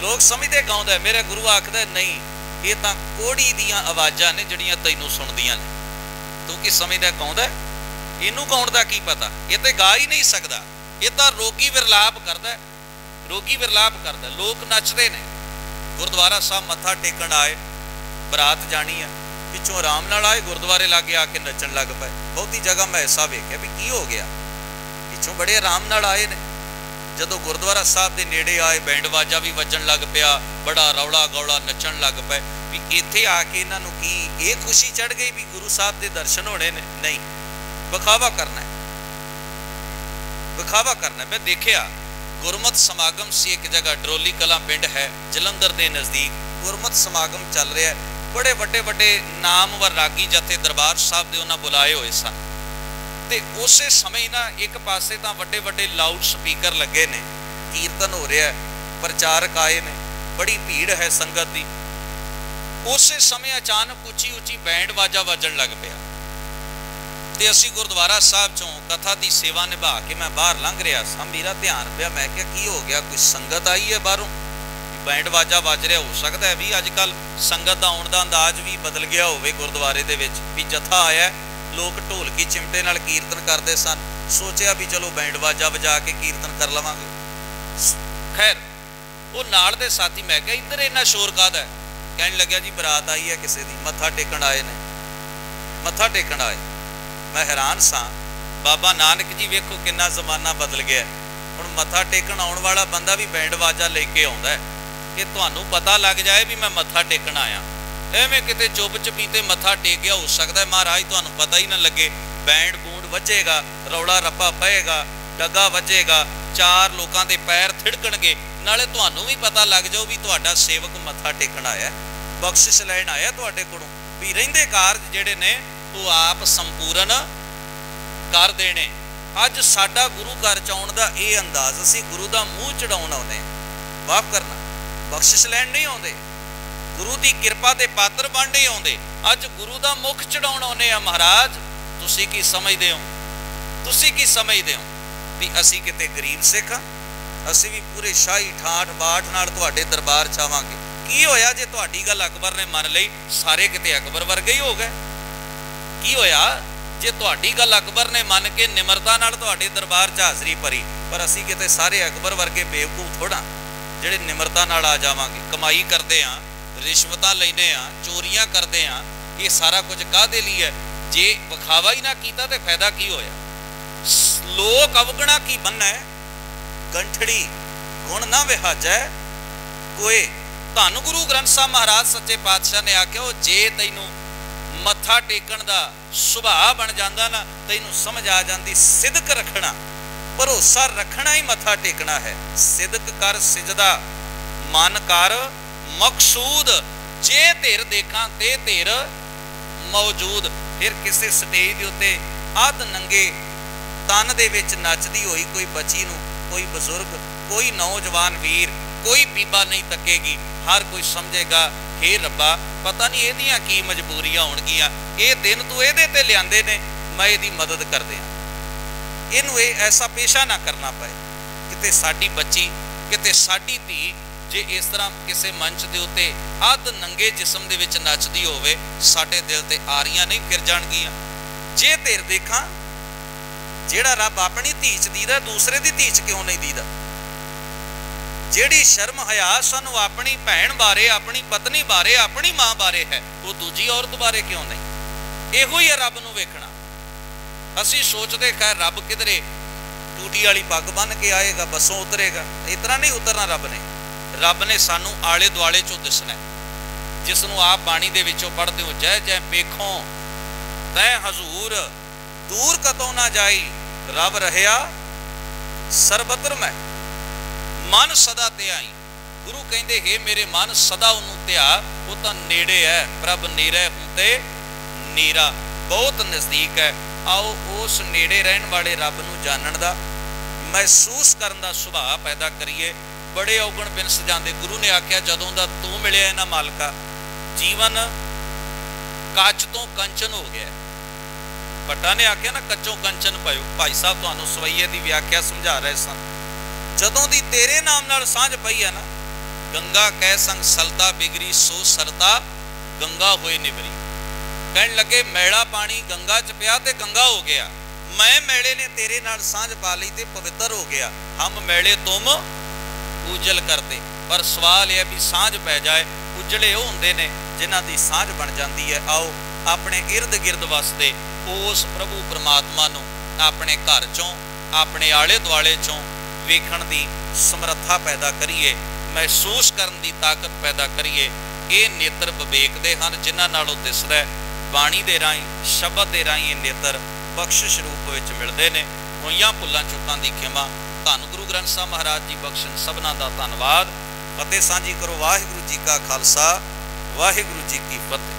ਲੋਕ ਸਮਝਦੇ ਗਾਉਂਦਾ ਮੇਰੇ ਗੁਰੂ ਆਖਦਾ ਨਹੀਂ, ਇਹ ਤਾਂ ਕੋੜੀ ਦੀਆਂ ਆਵਾਜ਼ਾਂ ਨੇ ਜਿਹੜੀਆਂ ਤੈਨੂੰ ਸੁਣਦੀਆਂ ਨੇ, ਤੂੰ ਕੀ ਸਮਝਦਾ ਗਾਉਂਦਾ ਇਹਨੂੰ ਗਾਉਣ ਦਾ ਕੀ ਪਤਾ? ਇਹ ਤੇ ਗਾ ਹੀ ਨਹੀਂ ਸਕਦਾ। ਇਹ ਤਾਂ ਰੋਗੀ ਵਿਰਲਾਪ ਕਰਦਾ ਰੋਗੀ ਵਿਰਲਾਪ ਕਰਦਾ ਲੋਕ ਨੱਚਦੇ ਨੇ। ਗੁਰਦੁਆਰਾ ਸਾਹਿਬ ਮੱਥਾ ਟੇਕਣ ਆਏ। ਬਰਾਤ ਜਾਣੀ ਆ ਪਿੱਛੋਂ ਆਰਾਮ ਨਾਲ ਆਏ। ਗੁਰਦੁਆਰੇ ਲਾਗੇ ਆ ਕੇ ਨੱਚਣ ਲੱਗ ਪਏ। ਬਹੁਤੀ ਜਗ੍ਹਾ ਮੈਂ ਐਸਾ ਵੇਖਿਆ ਵੀ ਕੀ ਹੋ ਗਿਆ। ਪਿੱਛੋਂ ਬੜੇ ਆਰਾਮ ਨਾਲ ਆਏ ਨੇ। ਜਦੋਂ ਗੁਰਦੁਆਰਾ ਸਾਹਿਬ ਦੇ ਨੇੜੇ ਆਏ, ਬੈਂਡ ਵਾਜਾ ਵੀ ਵੱਜਣ ਲੱਗ ਪਿਆ। ਬੜਾ ਰੌਲਾ ਗੌਲਾ ਨੱਚਣ ਲੱਗ ਪਏ। ਵੀ ਇੱਥੇ ਆ ਕੇ ਇਹਨਾਂ ਨੂੰ ਕੀ, ਇਹ ਖੁਸ਼ੀ ਚੜ ਗਈ ਵੀ ਗੁਰੂ ਸਾਹਿਬ ਦੇ ਦਰਸ਼ਨ ਹੋਣੇ ਨੇ? ਨਹੀਂ। ਵਿਖਾਵਾ ਕਰਨਾ ਹੈ। ਵਿਖਾਵਾ ਕਰਨਾ ਮੈਂ ਦੇਖਿਆ, ਗੁਰਮਤ ਸਮਾਗਮ ਸੀ ਇੱਕ ਜਗ੍ਹਾ, ਡਰੋਲੀ ਕਲਾ ਪਿੰਡ ਹੈ, ਜਲੰਧਰ ਦੇ ਨਜ਼ਦੀਕ। ਗੁਰਮਤ ਸਮਾਗਮ ਚੱਲ ਰਿਹਾ ਬੜੇ ਵੱਡੇ ਵੱਡੇ ਨਾਮਵਰ ਰਾਗੀ ਜਥੇ ਦਰਬਾਰ ਸਾਹਿਬ ਦੇ ਉਹਨਾਂ ਬੁਲਾਏ ਹੋਏ ਸਨ। ਤੇ ਉਸੇ ਸਮੇਂ ਨਾ ਇੱਕ ਪਾਸੇ ਤਾਂ ਵੱਡੇ ਵੱਡੇ ਲਾਊਡ ਸਪੀਕਰ ਲੱਗੇ ਨੇ। ਕੀਰਤਨ ਹੋ ਰਿਹਾ ਪ੍ਰਚਾਰਕ ਆਏ ਨੇ। ਬੜੀ ਭੀੜ ਹੈ ਸੰਗਤ ਦੀ। ਉਸੇ ਸਮੇਂ ਅਚਾਨਕ ਉੱਚੀ ਉੱਚੀ ਬੈਂਡ ਵਾਜਾ ਵੱਜਣ ਲੱਗ ਪਿਆ। ਤੇ ਅਸੀਂ ਗੁਰਦੁਆਰਾ ਸਾਹਿਬ ਚੋਂ ਕਥਾ ਦੀ ਸੇਵਾ ਨਿਭਾ ਕੇ ਮੈਂ ਬਾਹਰ ਲੰਘ ਰਿਹਾ ਸਾਂ ਮੇਰਾ ਧਿਆਨ ਪਿਆ, ਮੈਂ ਕਿਹਾ, ਕੀ ਹੋ ਗਿਆ? ਕੋਈ ਸੰਗਤ ਆਈ ਹੈ ਬਾਹਰੋਂ? ਬੈਂਡ ਵਾਜਾ ਵੱਜ ਰਿਹਾ, ਹੋ ਸਕਦਾ ਹੈ ਵੀ ਅੱਜ ਕੱਲ ਸੰਗਤ ਦਾ ਆਉਣ ਦਾ ਅੰਦਾਜ਼ ਵੀ ਬਦਲ ਗਿਆ ਹੋਵੇ ਗੁਰਦੁਆਰੇ ਦੇ ਵਿੱਚ, ਵੀ ਜਥਾ ਆਇਆ ਲੋਕ ਢੋਲਕੀ ਚਿਮਟੇ ਨਾਲ ਕੀਰਤਨ ਕਰਦੇ ਸਨ, ਸੋਚਿਆ ਵੀ ਚਲੋ ਬੈਂਡ ਵਾਜਾ ਵਜਾ ਕੇ ਕੀਰਤਨ ਕਰ ਲਵਾਂਗੇ। ਖੈਰ, ਉਹ ਨਾਲ ਦੇ ਸਾਥੀ, ਮੈਂ ਕਿਹਾ, ਇੱਧਰ ਇੰਨਾ ਸ਼ੋਰ ਕਾਦਾ ਕਹਿਣ ਲੱਗਿਆ, ਜੀ ਬਰਾਤ ਆਈ ਹੈ ਕਿਸੇ ਦੀ, ਮੱਥਾ ਟੇਕਣ ਆਏ ਨੇ, ਮੱਥਾ ਟੇਕਣ ਆਏ ਮੈਂ ਹੈਰਾਨ ਸਾਂ। ਬਾਬਾ ਨਾਨਕ ਜੀ ਵੇਖੋ ਕਿੰਨਾ ਜ਼ਮਾਨਾ ਬਦਲ ਗਿਆ ਹੁਣ ਮੱਥਾ ਟੇਕਣ ਆਉਣ ਵਾਲਾ ਬੰਦਾ ਵੀ ਬੈਂਡ ਬਾਜਾ ਲੈ ਕੇ ਆਉਂਦਾ ਕਿ ਤੁਹਾਨੂੰ ਪਤਾ ਲੱਗ ਜਾਏ ਵੀ ਮੈਂ ਮੱਥਾ ਟੇਕਣ ਆਇਆ। ਐਵੇਂ ਕਿਤੇ ਚੁੱਪ ਚਪੀਤੇ ਮੱਥਾ ਟੇਕ ਗਿਆ ਹੋ ਸਕਦਾ ਮਹਾਰਾਜ, ਤੁਹਾਨੂੰ ਪਤਾ ਹੀ ਨਾ ਲੱਗੇ, ਬੈਂਡ ਬੂੰਡ ਵੱਜੇਗਾ, ਰੌਲਾ ਰੱਪਾ ਪਏਗਾ, ਡੱਗਾ ਵੱਜੇਗਾ, ਚਾਰ ਲੋਕਾਂ ਦੇ ਪੈਰ ਥਿੜਕਣਗੇ। ਨਾਲੇ ਤੁਹਾਨੂੰ ਵੀ ਪਤਾ ਲੱਗ ਜਾਊ ਵੀ ਤੁਹਾਡਾ ਸੇਵਕ ਮੱਥਾ ਟੇਕਣ ਆਇਆ ਬਖਸ਼ਿਸ਼ ਲੈਣ ਆਇਆ ਤੁਹਾਡੇ ਕੋਲੋਂ। ਵੀ ਰਹਿੰਦੇ ਕਾਰਜ ਜਿਹੜੇ ਨੇ ਉਹ ਆਪ ਸੰਪੂਰਨ ਕਰ ਦੇਣੇ। ਅੱਜ ਸਾਡਾ ਗੁਰੂ ਘਰ ਚ ਦਾ ਇਹ ਅੰਦਾਜ਼, ਅਸੀਂ ਗੁਰੂ ਦਾ ਮੂੰਹ ਚੜਾਉਣ ਆਉਂਦੇ ਮਾਫ ਕਰਨਾ, ਬਖਸ਼ਿਸ਼ ਲੈਣ ਨਹੀਂ ਆਉਂਦੇ। ਗੁਰੂ ਦੀ ਕਿਰਪਾ ਦੇ ਪਾਤਰ ਬਣਨੇ ਆਉਂਦੇ। ਅੱਜ ਗੁਰੂ ਦਾ ਮੁਖ ਚੜਾਉਣ ਆਉਂਦੇ ਆ ਮਹਾਰਾਜ, ਤੁਸੀਂ ਕੀ ਸਮਝਦੇ ਹੋ? ਤੁਸੀਂ ਕੀ ਸਮਝਦੇ ਹੋ ਵੀ ਅਸੀਂ ਕਿਤੇ ਗਰੀਬ ਸਿੱਖ ਅਸੀਂ ਵੀ ਪੂਰੇ ਸ਼ਾਹੀ ਠਾਠ ਬਾਠ ਨਾਲ ਤੁਹਾਡੇ ਦਰਬਾਰ ਚ ਆਵਾਂਗੇ। ਕੀ ਹੋਇਆ ਜੇ ਤੁਹਾਡੀ ਗੱਲ ਅਕਬਰ ਨੇ ਮੰਨ ਲਈ? ਸਾਰੇ ਕਿਤੇ ਅਕਬਰ ਵਰਗੇ ਹੀ ਹੋ ਗਏ। ਕੀ ਹੋਇਆ? ਜੇ ਤੁਹਾਡੀ ਗੱਲ ਅਕਬਰ ਨੇ ਮੰਨ ਕੇ ਨਿਮਰਤਾ ਨਾਲ ਤੁਹਾਡੇ ਦਰਬਾਰ 'ਚ ਹਾਜ਼ਰੀ ਭਰੀ, ਪਰ ਅਸੀਂ ਕਿਤੇ ਸਾਰੇ ਅਕਬਰ ਵਰਗੇ ਬੇਵਕੂਫ ਥੋੜਾ ਜਿਹੜੇ ਨਿਮਰਤਾ ਨਾਲ ਆ ਜਾਵਾਂਗੇ, ਕਮਾਈ ਕਰਦੇ ਆ, ਰਿਸ਼ਵਤਾਂ ਲੈਨੇ ਆ, ਚੋਰੀਆਂ ਕਰਦੇ ਆ, ਇਹ ਸਾਰਾ ਕੁਝ ਕਾਹਦੇ ਲਈ ਹੈ? ਜੇ ਵਿਖਾਵਾ ਹੀ ਨਾ ਕੀਤਾ ਤੇ ਫਾਇਦਾ ਕੀ ਹੋਇਆ? ਲੋਕ ਅਵਗਣਾ ਕੀ ਬੰਨਾ ਹੈ ਗੰਠੜੀ, ਗੁਣ ਨਾ ਵਿਹਾਜੈ। ਕੋਏ ਧੰਨ ਗੁਰੂ ਗ੍ਰੰਥ ਸਾਹਿਬ ਮਹਾਰਾਜ ਸੱਚੇ ਪਾਤਸ਼ਾਹ ਨੇ ਆਖਿਆ, ਉਹ ਜੇ ਤੈਨੂੰ ਮੱਥਾ ਟੇਕਣ ਦਾ ਸੁਭਾਅ ਬਣ ਜਾਂਦਾ ਨਾ, ਤੈਨੂੰ ਸਮਝ ਆ ਜਾਂਦੀ, ਸਿਦਕ ਰੱਖਣਾ। ਭਰੋਸਾ ਰੱਖਣਾ ਹੀ ਮੱਥਾ ਟੇਕਣਾ ਹੈ। ਸਿਦਕ ਕਰ, ਸਿਜਦਾ। ਮਨ ਕਰ, ਮਕਸੂਦ। ਜੇ ਧਿਰ ਦੇਖਾਂ, ਤੇ ਧਿਰ ਮੌਜੂਦ। ਫਿਰ ਕਿਸੇ ਸਟੇਜ ਦੇ ਉੱਤੇ ਅੱਧ ਨੰਗੇ ਤਨ ਦੇ ਵਿੱਚ ਨੱਚਦੀ ਹੋਈ ਕੋਈ ਬੱਚੀ ਨੂੰ, ਕੋਈ ਬਜ਼ੁਰਗ, ਕੋਈ ਨੌਜਵਾਨ ਵੀਰ ਕੋਈ ਬੀਬਾ ਨਹੀਂ ਤੱਕੇਗੀ। ਹਰ ਕੋਈ ਸਮਝੇਗਾ, ਹੇ ਰੱਬਾ, ਪਤਾ ਨਹੀਂ ਇਹਦੀਆਂ ਕੀ ਮਜਬੂਰੀਆਂ ਹੋਣਗੀਆਂ। ਇਹ ਦਿਨ ਤੂੰ ਇਹਦੇ ਤੇ ਲਿਆਂਦੇ ਨੇ, ਮੈਂ ਇਹਦੀ ਮਦਦ ਕਰਦੇ ਆ ਇਹਨੂੰ ਇਹ ਐਸਾ ਪੇਸ਼ਾ ਨਾ ਕਰਨਾ ਪਏ, ਕਿਤੇ ਸਾਡੀ ਬੱਚੀ, ਕਿਤੇ ਸਾਡੀ ਧੀ, ਜੇ ਇਸ ਤਰ੍ਹਾਂ ਕਿਸੇ ਮੰਚ ਦੇ ਉੱਤੇ ਅੱਧ ਨੰਗੇ ਜਿਸਮ ਦੇ ਵਿੱਚ ਨੱਚਦੀ ਹੋਵੇ, ਸਾਡੇ ਦਿਲ ਤੇ ਆਰੀਆਂ ਨਹੀਂ ਫਿਰ ਜਾਣਗੀਆਂ। ਜੇ ਧਿਰ ਦੇਖਾਂ, ਜਿਹੜਾ ਰੱਬ ਆਪਣੀ ਧੀ ਚ ਦੀਦਾ, ਦੂਸਰੇ ਦੀ ਧੀ ਚ ਕਿਉਂ ਨਹੀਂ ਦੀਦਾ? ਜਿਹੜੀ ਸ਼ਰਮ ਹਯਾ ਸਾਨੂੰ ਆਪਣੀ ਭੈਣ ਬਾਰੇ, ਆਪਣੀ ਪਤਨੀ ਬਾਰੇ, ਆਪਣੀ ਮਾਂ ਬਾਰੇ ਹੈ, ਉਹ ਦੂਜੀ ਔਰਤ ਬਾਰੇ ਕਿਉਂ ਨਹੀਂ? ਇਹੋ ਹੀ ਹੈ ਰੱਬ ਨੂੰ ਵੇਖਣਾ। ਅਸੀਂ ਸੋਚਦੇ, ਖੈਰ ਰੱਬ ਕਿਧਰੇ ਟੂਟੀ ਵਾਲੀ ਪੱਗ ਬੰਨ ਕੇ ਆਏਗਾ, ਬਸੋਂ ਉਤਰੇਗਾ ਇਤਨਾ ਨਹੀਂ ਉਤਰਨਾ ਰੱਬ ਨੇ। ਰੱਬ ਨੇ ਸਾਨੂੰ ਆਲੇ ਦੁਆਲੇ ਚੋਂ ਦਿਸਣਾ ਜਿਸ ਨੂੰ ਆਪ ਬਾਣੀ ਦੇ ਵਿੱਚੋਂ ਪੜ੍ਹਦੇ ਹੋ, ਜੈ ਜੈ ਵੇਖੋ ਤੈ ਹਜ਼ੂਰ, ਦੂਰ ਕਤੋਂ ਨਾ ਜਾਈ, ਰੱਬ ਰਹਿਆ ਸਰਬਤਰ ਮੈਂ ਮਨ ਸਦਾ ਧਿਆਈ ਗੁਰੂ ਕਹਿੰਦੇ, ਹੈ ਮੇਰੇ ਮਨ, ਸਦਾ ਉਹਨੂੰ ਧਿਆ, ਉਹ ਤਾਂ ਨੇੜੇ ਹੈ, ਪ੍ਰਭ ਨੀਰੇ ਹੁੰਦੇ ਨੀਰਾ। ਬਹੁਤ ਨਜ਼ਦੀਕ ਹੈ। ਆਓ ਉਸ ਨੇੜੇ ਰਹਿਣ ਵਾਲੇ ਰੱਬ ਨੂੰ ਜਾਣਨ ਦਾ ਮਹਿਸੂਸ ਕਰਨ ਦਾ ਸੁਭਾਅ ਪੈਦਾ ਕਰੀਏ। ਬੜੇ ਔਗਣ ਬਿਨ ਸਜਾਉਂਦੇ ਗੁਰੂ ਨੇ ਆਖਿਆ, ਜਦੋਂ ਦਾ ਤੂੰ ਮਿਲਿਆ ਇਹਨਾਂ ਮਾਲਕਾ, ਜੀਵਨ ਕੱਚ ਤੋਂ ਕੰਚਨ ਹੋ ਗਿਆ ਭੱਟਾ ਨੇ ਆਖਿਆ, ਨਾ, ਕੱਚੋਂ ਕੰਚਨ ਪਇਓ ਭਾਈ ਸਾਹਿਬ, ਤੁਹਾਨੂੰ ਸਵਈਏ ਦੀ ਵਿਆਖਿਆ ਸਮਝਾ ਰਹੇ ਸਨ ਜਦੋਂ ਦੀ ਤੇਰੇ ਨਾਮ ਨਾਲ ਸਾਂਝ ਪਈ ਹੈ ਨਾ, ਗੰਗਾ ਕਹਿ ਸੰਗ ਸਲਤਾ ਬਿਗਰੀ, ਸੋ ਸਰਤਾ ਗੰਗਾ ਹੋਏ ਨਿਬਰੀ ਕਹਿਣ ਲੱਗੇ, ਮੈਲਾ ਪਾਣੀ ਗੰਗਾ ਚ ਪਿਆ ਤੇ ਗੰਗਾ ਹੋ ਗਿਆ। ਮੈਂ ਮੈਲੇ ਨੇ ਤੇਰੇ ਨਾਲ ਸਾਂਝ ਪਾ ਲਈ ਤੇ ਪਵਿੱਤਰ ਹੋ ਗਿਆ। ਹਮ ਮੈਲੇ ਤੁਮ ਉਜਲ ਕਰਦੇ। ਪਰ ਸਵਾਲ ਇਹ ਵੀ ਸਾਂਝ ਪੈ ਜਾਏ ਉਜਲੇ ਉਹ ਹੁੰਦੇ ਨੇ ਜਿਨ੍ਹਾਂ ਦੀ ਸਾਂਝ ਬਣ ਜਾਂਦੀ ਹੈ। ਆਓ, ਆਪਣੇ ird ਗਿਰਦ ਵਸਦੇ ਉਸ ਪ੍ਰਭੂ ਪਰਮਾਤਮਾ ਨੂੰ, ਆਪਣੇ ਘਰ ਚੋਂ, ਆਪਣੇ ਆਲੇ ਦੁਆਲੇ ਚੋਂ ਵੇਖਣ ਦੀ ਸਮਰੱਥਾ ਪੈਦਾ ਕਰੀਏ, ਮਹਿਸੂਸ ਕਰਨ ਦੀ ਤਾਕਤ ਪੈਦਾ ਕਰੀਏ, ਇਹ ਨੇਤਰ ਵਿਵੇਕਦੇ ਹਨ, ਜਿਨ੍ਹਾਂ ਨਾਲੋਂ ਦਿਸਦਾ ਬਾਣੀ ਦੇ ਰਾਹੀਂ, ਸ਼ਬਦ ਦੇ ਰਾਹੀਂ ਇਹ ਨੇਤਰ ਬਖਸ਼ਿਸ਼ ਰੂਪ ਵਿੱਚ ਮਿਲਦੇ ਨੇ। ਹੋਈਆਂ ਭੁੱਲਾਂ ਚੁੱਕਾਂ ਦੀ ਖਿਮਾ, ਧੰਨ ਗੁਰੂ ਗ੍ਰੰਥ ਸਾਹਿਬ ਮਹਾਰਾਜ ਜੀ ਬਖਸ਼ਣ ਸਭਨਾਂ ਦਾ ਧੰਨਵਾਦ। ਫਤਿਹ ਸਾਂਝੀ ਕਰੋ, ਵਾਹਿਗੁਰੂ ਜੀ ਕਾ ਖਾਲਸਾ, ਵਾਹਿਗੁਰੂ ਜੀ ਕੀ ਫਤਿਹ।